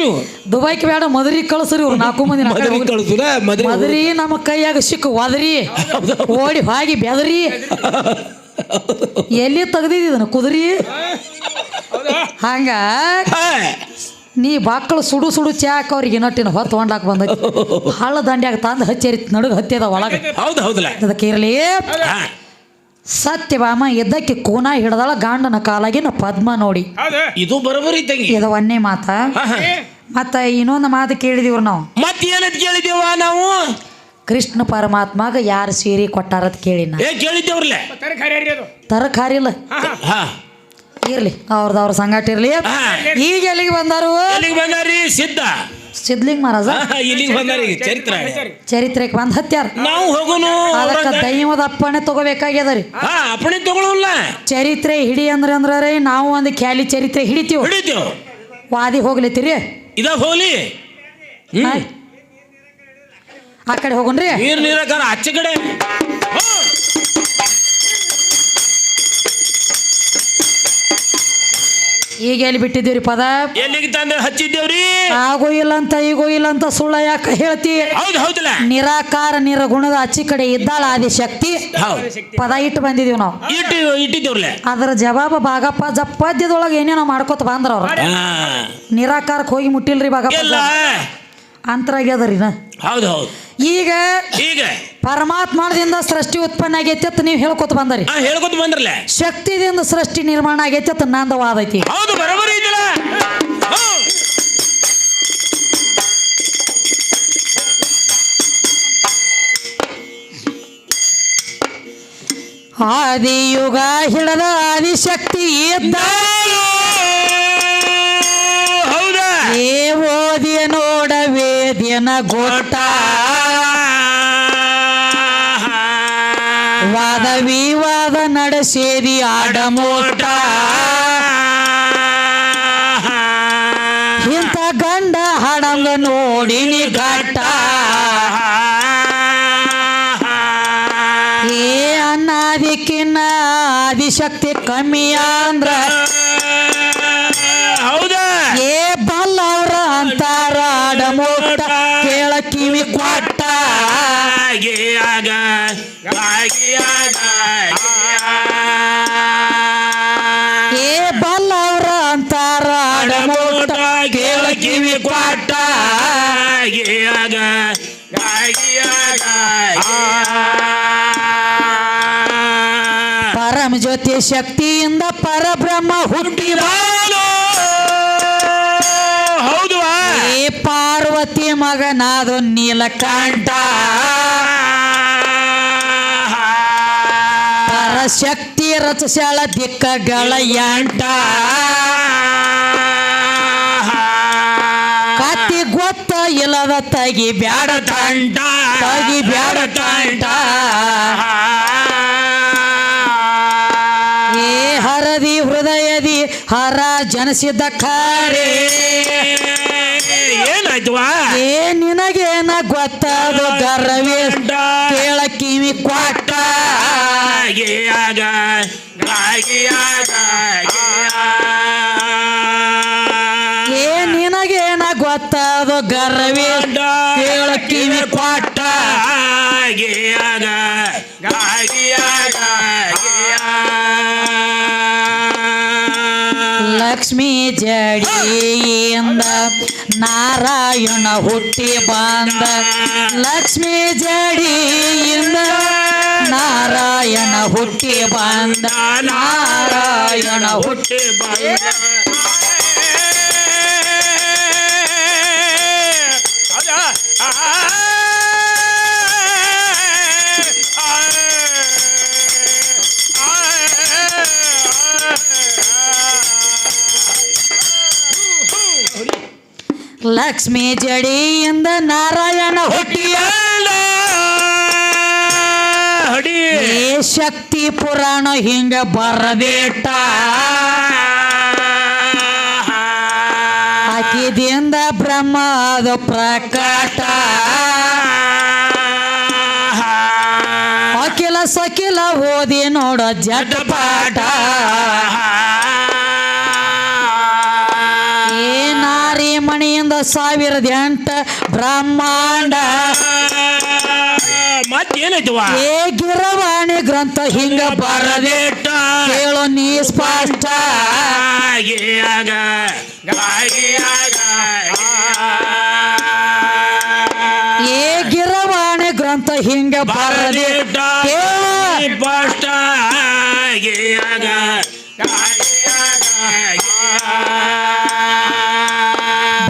ನೀವು? ದುಬೈಕ್ ಬೇಡ ಮದರಿ ಕಳ್ಸ್ರಿ ಇವ್ರು ನಾಲ್ಕು ಮಂದಿ ಮದರಿ ಮದ್ರಿ ಹೋಗ್ರಿ. ಮದರಿ ನಮ್ಮ ಕೈಯಾಗ ಸಿಕ್ಕು ಒದರಿ. ಓಡಿ ಹೋಗಿ ಬೆದರಿ. ಎಲ್ಲಿ ತೆಗ್ದಿದ್ದೀನ ಕುದುರಿ? ಹಂಗ. ನೀ ಬಾಕ್ಳು ಸುಡು ಸುಡು ಚಾಕ್ ಅವ್ರಿಗೆ ಇನ್ನೊಟ್ಟಿನ ಹೊತ್ತು ಹೊಂಡಾಕ್ ಬಂದೈತಿ. ಹಳ್ಳ ದಂಡ್ಯಾಗ ತಂದು ಹಚ್ಚೇರಿ ನಡುಗ ಹತ್ತಿದ ಒಳಗೆ. ಹೌದು ಹೌದಲ್ಲ ಅದಕ್ಕೆ ಇರಲಿ. ಸತ್ಯಭಾಮ ಎದ್ದಕ್ಕೆ ಕೂನ ಹಿಡ್ದಾಳ ಗಾಂಡನ ಕಾಲಾಗಿನ ಪದ್ಮ ನೋಡಿ. ಇದು ಬರೋಬರಿ ತಂಗಿ ಇದು ಒಂದೇ ಮಾತ. ಮತ್ತ ಇನ್ನೊಂದು ಮಾತು ಕೇಳಿದೀವ್ರಿ ನಾವು. ಮತ್ತೆ ಏನಂತ ಕೇಳಿದೇವ ನಾವು? ಕೃಷ್ಣ ಪರಮಾತ್ಮಗ ಯಾರು ಸೀರೆ ಕೊಟ್ಟಾರತ್ ಕೇಳಿ ನಾ. ಕೇಳಿದ್ದೇವ್ರಲ್ಲ? ತರಕಾರಿ ಹರಿಯರಿ ಇರ್ಲಿ ಅವ್ರದ್ದು ಅವ್ರ ಸಂಗಾಟ ಇರ್ಲಿ. ಈಗ ಎಲ್ಲಿಗೆ ಬಂದಾರು? ಎಲ್ಲಿಗೆ ಬಂದಾರಿ? ಸಿದ್ಧ. ಸಿದ್ಲಿಂಗ್ ಮಹಾರಾಜ. ಇಲ್ಲಿಗೆ ಬಂದಾರಿ ಚರಿತ್ರ. ಚರಿತ್ರೆಗೆ ಬಂದ್ ಹತ್ಯಾರ. ನಾವು ಹೋಗುನು ಅದಕ್ಕೆ ದೈವದ ಅಪ್ಪಣೆ ತಗೋಬೇಕಾಗ್ಯದರಿ ಅಪ್ಪಣೆ ತಗೊಳ್ಳಲ್ಲ ಚರಿತ್ರೆ ಹಿಡಿ ಅಂದ್ರೆ ಅಂದ್ರೆ ನಾವು ಒಂದು ಖ್ಯಾಲಿ ಚರಿತ್ರೆ ಹಿಡಿತೀವಿ. ಹಿಡಿತೀವಿ. ವಾದಿ ಹೋಗ್ಲಿತ್ತೀರಿ? ಇದ ಹೋಗ್ಲಿ. ಆ ಕಡೆ ಹೋಗುನ್ರಿ ನೀರ್ ನೀರಕಾರ ಆಚೆ ಕಡೆ. ಈಗ ಎಲ್ಲಿ ಬಿಟ್ಟಿದ್ದೀವ್ರಿ ಪದ? ಎಲ್ಲಿಗೆ ತಂದು ಹಚ್ಚಿದ್ದೇವ್ರಿ? ಆಗೋ ಇಲ್ಲ ಅಂತ ಈಗೋ ಇಲ್ಲ ಅಂತ ಸುಳ್ಳ ಯಾಕೆ ಹೇಳ್ತಿ? ಹೌದು ಹೌದಲ್ಲ. ನಿರಾಕಾರ ನಿರಗುಣದ ಆಚಿ ಕಡೆ ಇದ್ದಾಳ ಆದಿ ಶಕ್ತಿ. ಪದ ಇಟ್ಟು ಬಂದಿದೀವಿ ನಾವು. ಇಟ್ಟು ಇಟ್ಟಿದ್ದೇವ್ರಲ್ಲ. ಅದರ ಜವಾಬ ಭಾಗಪ್ಪ ಜಪ್ಪದ್ಯದೊಳಗೆ ಏನೇನೋ ಮಾಡ್ಕೊತ ಬಂದ್ರ ಅವ್ರ. ನಿರಾಕಾರಕ್ಕೆ ಹೋಗಿ ಮುಟ್ಟಿಲ್ರಿ ಭಾಗಪ್ಪ ಎಲ್ಲ ಅಂತರಾಗ್ಯದರಿ ನಾ ಹೌದು ಹೌದು. ಈಗ ಈಗ ಪರಮಾತ್ಮದಿಂದ ಸೃಷ್ಟಿ ಉತ್ಪನ್ನ ಆಗೈತಿ ಅಂತ ನೀವು ಹೇಳ್ಕೊತ ಬಂದರಿ. ಹೇಳ್ಕೊತ ಬಂದ್ರಲ್ಲ. ಶಕ್ತಿದಿಂದ ಸೃಷ್ಟಿ ನಿರ್ಮಾಣ ಆಗೈತಿ ಅಂತ ನಂದ ವಾದ ಐತಿ. ಹೌದು ಬರೋಬರಿ ಐತಿಲ್ಲ. ಹ್ಞೂ. ಆದಿಯುಗ ಹಿಡದ ಆದಿಶಕ್ತಿ ಇದ್ದ ನಡೆಸೇದಿ ಆಡಮೋಟ ಇಂಥ ಗಂಡ ಹಾಡಂಗ ನೋಡಿ ಘಟ್ಟ. ಏ ಅನ್ನಾದಿಕ್ಕಿನ್ನ ಆದಿಶಕ್ತಿ ಕಮ್ಮಿ ಅಂದ್ರ. ಹೌದಾ? ಏ ಬಲ್ಲವ್ರ ಅಂತಾರ ಆಡಮೋಟ ಕೇಳ ಕಿವಿ ಕೊಟ್ಟ. ಆಗಿಯಾಗ ಆಗಿಯಾಗ ಆಗಿಯಾಗ ಪರಮ ಜ್ಯೋತಿ ಶಕ್ತಿಯಿಂದ ಪರಬ್ರಹ್ಮ ಹುಟ್ಟಿ. ಹೌದು ಏ ಪಾರ್ವತಿ ಮಗನಾದ ನೀಲಕಂಠ. ಪರಶಕ್ತಿ ರಚಿಸ್ಯಾಳ ದಿಕ್ಕಗಳ ಎಂಟ. ಇಲ್ಲದ ತಗಿ ಬ್ಯಾಡ ತಂಟ ತಗಿ ಬ್ಯಾಡ ತಂಟ ಏ ಹರದಿ ಹೃದಯದಿ ಹರ ಜನಸಿದ ಖರೆ. ಏನಾಯ್ತುವಾ? ಏ ನಿನಗೇನ ಗೊತ್ತದು ಗರ್ವೇ? ಕೇಳ ಕಿವಿ ಕೊಟ್ಟ ಆಗಿಯಾಗ ಆಗಿಯಾಗ ಏ ನಿನಗೇನ ಗರ್ವಿ ಕೇಳ ಕಿವಿ ಆಗಿಯಾಗ ಲಕ್ಷ್ಮೀ ಜಡಿಯಿಂದ ನಾರಾಯಣ ಹುಟ್ಟಿ ಬಂದ. ಲಕ್ಷ್ಮೀ ಜಡಿಯಿಂದ ನಾರಾಯಣ ಹುಟ್ಟಿ ಬಂದ. ನಾರಾಯಣ ಹುಟ್ಟಿ ಬಂದ. ಆಹಾ. ಜಡಿ ಎಂದ ನಾರಾಯಣ ಏ ಶಕ್ತಿ ಪುರಾಣ ಹಿಂಗ ಬರಬೇಟ ಅದು ಪ್ರಕಟ. ಅಖಿಲ ಸಕಿಲ ಓದಿ ನೋಡ ಜಟಪಾಟ ಏ ನಾರಿ ಮಣಿಯಿಂದ ಸಾವಿರದ ಎಂಟ ಬ್ರಹ್ಮಾಂಡ. ಮತ್ತೇನೈತವ ಏ ಗಿರವಾಣಿ ಗ್ರಂಥ ಹಿಂಗ ಬರದೆ ಬರದೇಟ ಕೇಳೋ ನೀ ಸ್ಪಷ್ಟ. ಗಾಗಿಯಾಗ ಏ ಗಿರವಾಣಿ ಗ್ರಂಥ ಹಿಂಗ ಬರದೆ ಬರದೇಟ ಸ್ಪಷ್ಟ. ಗಾಗಿಯಾಗ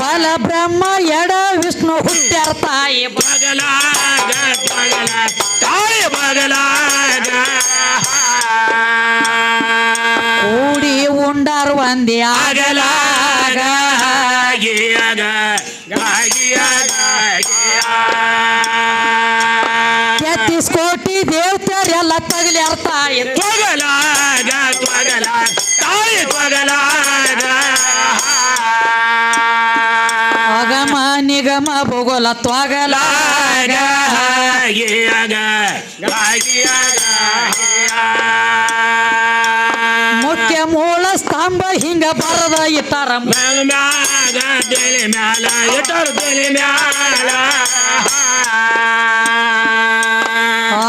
ಬಲ ಬ್ರಹ್ಮ ಎಡ ವಿಷ್ಣು ಹುಟ್ಟ್ಯಾರ ತಾಯಿ. ಬಗಲ ತಾಯಿ ಬಗಲಾಗ ಕೂಡಿ ಉಂಡಾರ ಒಂದೇ ಆಗಲಾಗ ಆಗಲಾಗ ಗಿಯಾಗ ಗಾಗಿಯಾಗ ತೆತ್ತಿಸ್ ಕೋಟಿ ದೇವತೆಯರೆಲ್ಲ ತಗಲ್ಯಾರ ತಾಯಿ ತ್ವಗಲಾಗ ತ್ವಗಲ ತಾಯಿ ತ್ವಗಲಾಗ ಅಗಮ ನಿಗಮ ಭೂಗೋಲ ತ್ವಾಗಲಾಗ ಮುಖ್ಯ ಮೂಲ ಸ್ತಂಭ ಹಿಂಗ ಬರದ ಇಟ್ಟಾರ ಮ್ಯಾಲ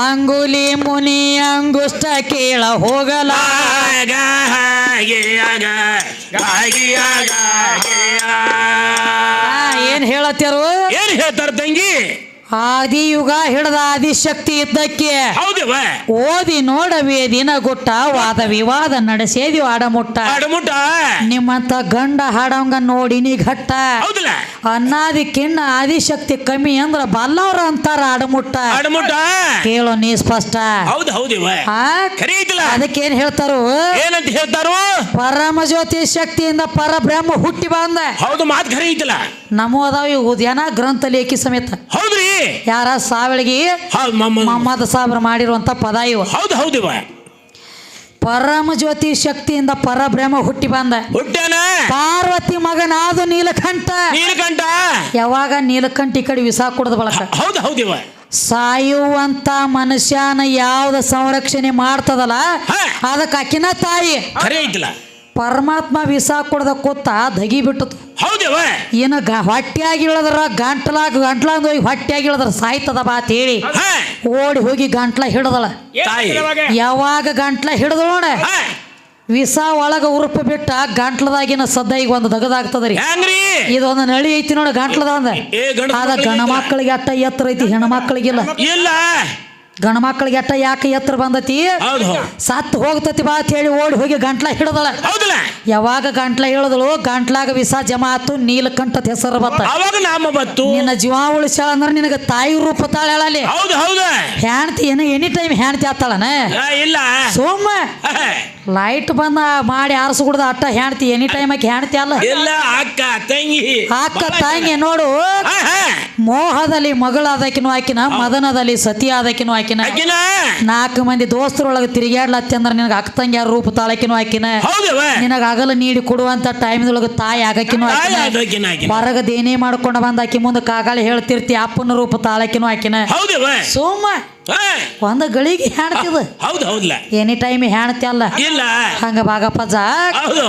ಅಂಗುಲಿ ಮುನಿ ಅಂಗುಷ್ಟ ಕೇಳ ಹೋಗಲ. ಲಾಗ ಗಿಯಾಗ ಗಾಗಿಯಾಗ ಆ, ಏನ್ ಹೇಳತ್ಯಾರು? ಏನ್ ಹೇಳ್ತಾರ ತಂಗಿ? ಆದಿ ಯುಗ ಹಿಡ್ದ ಆದಿಶಕ್ತಿ ಇದ್ದಕ್ಕೆ ಹೌದವ? ಓದಿ ನೋಡವಿ ದಿನ ಗುಟ್ಟ ವಾದ ವಿವಾದ ನಡೆಸೇದಿ ಆಡಮುಟ್ಟ. ಆಡಮುಟ್ಟ? ನಿಮ್ಮಂತ ಗಂಡ ಹಾಡವಂಗ ನೋಡಿನಿ ಘಟ್ಟ ಹೌದಲ್ಲ? ಅನ್ನಾದಿ ಕಿಣ್ಣ ಆದಿಶಕ್ತಿ ಕಮ್ಮಿ ಅಂದ್ರ ಬಲ್ಲವ್ರ ಅಂತಾರ ಆಡಮುಟ್ಟ. ಕೇಳೋ ನೀ ಸ್ಪಷ್ಟ. ಹೌದು ಹೌದಿವ? ಅದಕ್ಕೇನ್ ಹೇಳ್ತಾರು? ಏನಂತ ಹೇಳ್ತಾರು? ಪರಮ ಜ್ಯೋತಿ ಶಕ್ತಿಯಿಂದ ಪರಬ್ರಹ್ಮ ಹುಟ್ಟಿ ಬಂದ. ಹೌದು ಮಾತು ಖರೀ ಐತಲ್ಲ ನಮೋ ಅದಾವ ಇವು ಜನ ಗ್ರಂಥ ಲೇಖಿ ಸಮೇತ. ಹೌದ್ರಿ? ಯಾರ ಸಾವಳಿಗೆ? ಹೌದು ಮಮ್ಮ ಮೊಹಮ್ಮದ್ ಸಾಬ್ರ ಮಾಡಿರುವಂತ ಪದ ಇವು. ಹೌದು ಹೌದಿವ ಪರಮ ಜ್ಯೋತಿ ಶಕ್ತಿಯಿಂದ ಪರಬ್ರಹ್ಮ ಹುಟ್ಟಿ ಬಂದ. ಹುಟ್ಟ್ಯಾನ? ಪಾರ್ವತಿ ಮಗನಾದ ನೀಲಕಂಠ. ನೀಲಕಂಠ? ಯಾವಾಗ ನೀಲಕಂಠ ಈ ಕಡೆ ವಿಷ ಕುಡ್ದ ಬಳಕ? ಹೌದು ಹೌದಿವ ಸಾಯುವಂತ ಮನುಷ್ಯನ ಯಾವ್ದ ಸಂರಕ್ಷಣೆ ಮಾಡ್ತದಲ್ಲ. ಅದಕ್ಕೆ ಅಕ್ಕಿನ ತಾಯಿ. ಪರಮಾತ್ಮ ವಿಸಾ ಕುಡ್ದ ಕೂತ ದಗಿ ಬಿಟ್ಟತು. ಹೌದಿವ ಏನ ಗ ಹೊಟ್ಟೆಯಾಗಿ ಇಳದ್ರ ಗಂಟ್ಲಾಗ ಹೋಗಿ ಹೊಟ್ಟೆಯಾಗಿ ಇಳದ್ರ ಸಾಯ್ತದ ಬಾ ಅಂತ ಹೇಳಿ ಓಡಿ ಹೋಗಿ ಗಂಟ್ಲ ಹಿಡ್ದಳ. ಯಾವಾಗ ಗಂಟ್ಲ ಹಿಡದ ನೋಡ. ವಿಸ ಒಳಗ ಉರುಪ ಬಿಟ್ಟ ಗಂಟ್ಲದಾಗಿನ ಸದ್ದ ಈಗ ಒಂದು ದಗದಾಗ್ತದ್ರಿ. ಇದೊಂದು ನಳಿ ಐತಿ ನೋಡ ಗಂಟ್ಲದ ಅಂದ. ಏ ಗಂಡ ಅದ ಗಣ ಮಕ್ಕಳಿಗೆ ಅಟ್ಟ ಎತ್ತರ ಐತಿ ಹೆಣ್ಣು ಮಕ್ಕಳಿಗಿಲ್ಲ ಇಲ್ಲ. ಗಣ ಮಕ್ಕಳಿಗೆ ಎಟ್ಟ ಯಾಕೆ ಎತ್ತರ ಬಂದತಿ? ಸತ್ತು ಹೋಗ್ತತಿ ಬಾ ಅಂತ ಹೇಳಿ ಓಡಿ ಹೋಗಿ ಗಂಟ್ಲ ಹಿಡ್ದಳ. ಯಾವಾಗ ಗಂಟ್ಲ ಹಿಡಿದಳು? ಗಂಟ್ಲಾಗ ವಿಸ ಜಮಾ ಆತು ನೀಲಕಂಠದ ಹೆಸರು ಬತ್ತ. ನಿನ್ನ ಜೀವ ಉಳಿಸ್ಯಾಳ ಅಂದ್ರೆ ನಿನಗೆ ತಾಯಿ ರೂಪ ತಾಳೆ ಹೆಣ್ತಿ ಏನು ಎನಿ ಟೈಮ್ ಹೆಣ್ತಿ ಆತಾಳನ ಇಲ್ಲ. ಸೋಮ. ಲೈಟ್ ಬಂದ ಮಾಡಿ ಆರಿಸಿ ಕುಡ್ದ ಅಟ್ಟ ಹೆಣ್ತಿ ಎನಿ ಟೈಮ್ ಆಕಿ ಹೆಣ್ತಿ ಅಲ್ಲ? ಇಲ್ಲ ಅಕ್ಕ ತಂಗಿ. ಅಕ್ಕ ತಂಗಿ ನೋಡು. ಮೋಹದಲ್ಲಿ ಮಗಳಾದಕಿನೂ ಆಕಿನ ಮದನದಲ್ಲಿ ಸತಿ ಆದಕಿನೂ ಆಕಿನ. ನಾಲ್ಕು ಮಂದಿ ದೋಸ್ತರೊಳಗೆ ತಿರುಗಾಡ್ಲತ್ತಿ ಅಂದ್ರೆ ನಿನಗೆ ಅಕ್ಕ ತಂಗಿಯಾರ ರೂಪ ತಾಳಕಿನೂ ಆಕಿನ. ನಿನಗ ಅಗಲ ನೀಡಿ ಕೊಡುವಂತ ಟೈಮ್ದೊಳಗೆ ತಾಯಿ ಆಗಕಿನೂ ಆಕಿನ. ಹೊರಗದೇನೇ ಆಕಿನ. ಹೊರಗ ದೇನೇ ಮಾಡ್ಕೊಂಡು ಬಂದ ಆಕಿ ಮುಂದೆ ಕಾಗಾಳಿ ಹೇಳ್ತಿರ್ತಿ ಅಪ್ಪನ ರೂಪ ತಾಳಕಿನೂ ಆಕಿನ. ಸುಮ್ಮ. ಒಂದ ಗಳಿಗೆ ಹೆಣ್ತಿದ. ಹೌದು ಹೌದಲ್ಲ ಎನಿ ಟೈಮ್ ಹೆಣ್ತಿ ಅಲ್ಲ. ಇಲ್ಲ. ಹಂಗ ಬಾಗಪ್ಪ ಜಾಕ್ ಹೌದು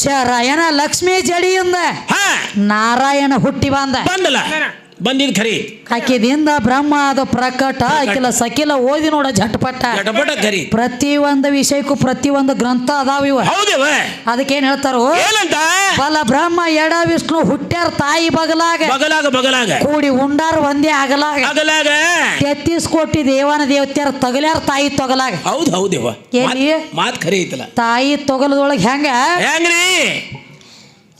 ಶರಾಯನ ಲಕ್ಷ್ಮೀ ಜಡಿಯಿಂದ ನಾರಾಯಣ ಹುಟ್ಟಿ ಬಂದ. ಬಂದಲ್ಲ. ಬಂದಿದ್ ಖರಿ. ಆಕಿದಿಂದ ಬ್ರಹ್ಮ ಅದು ಪ್ರಕಟ ಆಕಿಲ ಸಕಿಲ ಓದಿ ನೋಡ ಝಟ್ಪಟ ಪ್ರತಿ ಒಂದು ಪ್ರತಿಯೊಂದು ವಿಷಯಕ್ಕೂ ಒಂದು ಗ್ರಂಥ ಅದಾವ ಇವ. ಹೌದವ? ಅದಕ್ಕೇನ್ ಹೇಳ್ತಾರೋ? ಏನಂತ? ಬಲ ಬ್ರಹ್ಮ ಎಡ ವಿಷ್ಣು ಹುಟ್ಟ್ಯಾರ ತಾಯಿ ಬಗಲಾಗ. ಬಗಲಾಗ ಬಗಲಾಗ. ಕೂಡಿ ಉಂಡಾರ ಒಂದೇ ಆಗಲಾಗ. ಅಗಲಾಗ ಕೊಟ್ಟಿ ದೇವನ ದೇವತ್ಯಾರ ತಗಲ್ಯಾರ ತಾಯಿ ತಗಲಾಗ. ಹೌದು ಹೌದೇವ. ಏನ್ ಮಾತ್ ಖರೀ ತಾಯಿ ತೊಗಲದೊಳಗ ಹೆಂಗ? ಹೆಂಗ್ರಿ?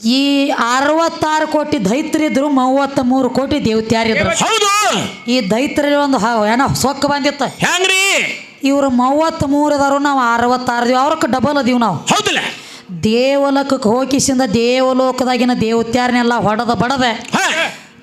ಈ ಅರವತ್ತಾರು ಕೋಟಿ ದೈತ್ರಿದ್ರು ಮೂವತ್ತ ಮೂರು ಕೋಟಿ ದೇವತ್ಯಾರಿದ್ರು. ಹೌದು. ಈ ದೈತ್ರಿ ಒಂದು ಏನೋ ಸೊಕ್ಕ ಬಂದಿತ್ತ. ಹೆಂಗ್ರಿ? ಇವ್ರು ಮೂವತ್ತ್ ಮೂರು ಅದಾರು ನಾವು ಅರವತ್ತಾರು ದೇವ್ ಅವ್ರಕ್ಕೆ ಡಬಲ್ ಅದೀವಿ ನಾವು. ಹೌದಿಲ್ಲ. ದೇವಲೋಕಕ್ಕೆ ಹೋಗಿಸಿಂದ ದೇವಲೋಕದಾಗಿನ ದೇವತ್ಯಾರನೆಲ್ಲ ಹೊಡೆದ ಬಡದೆ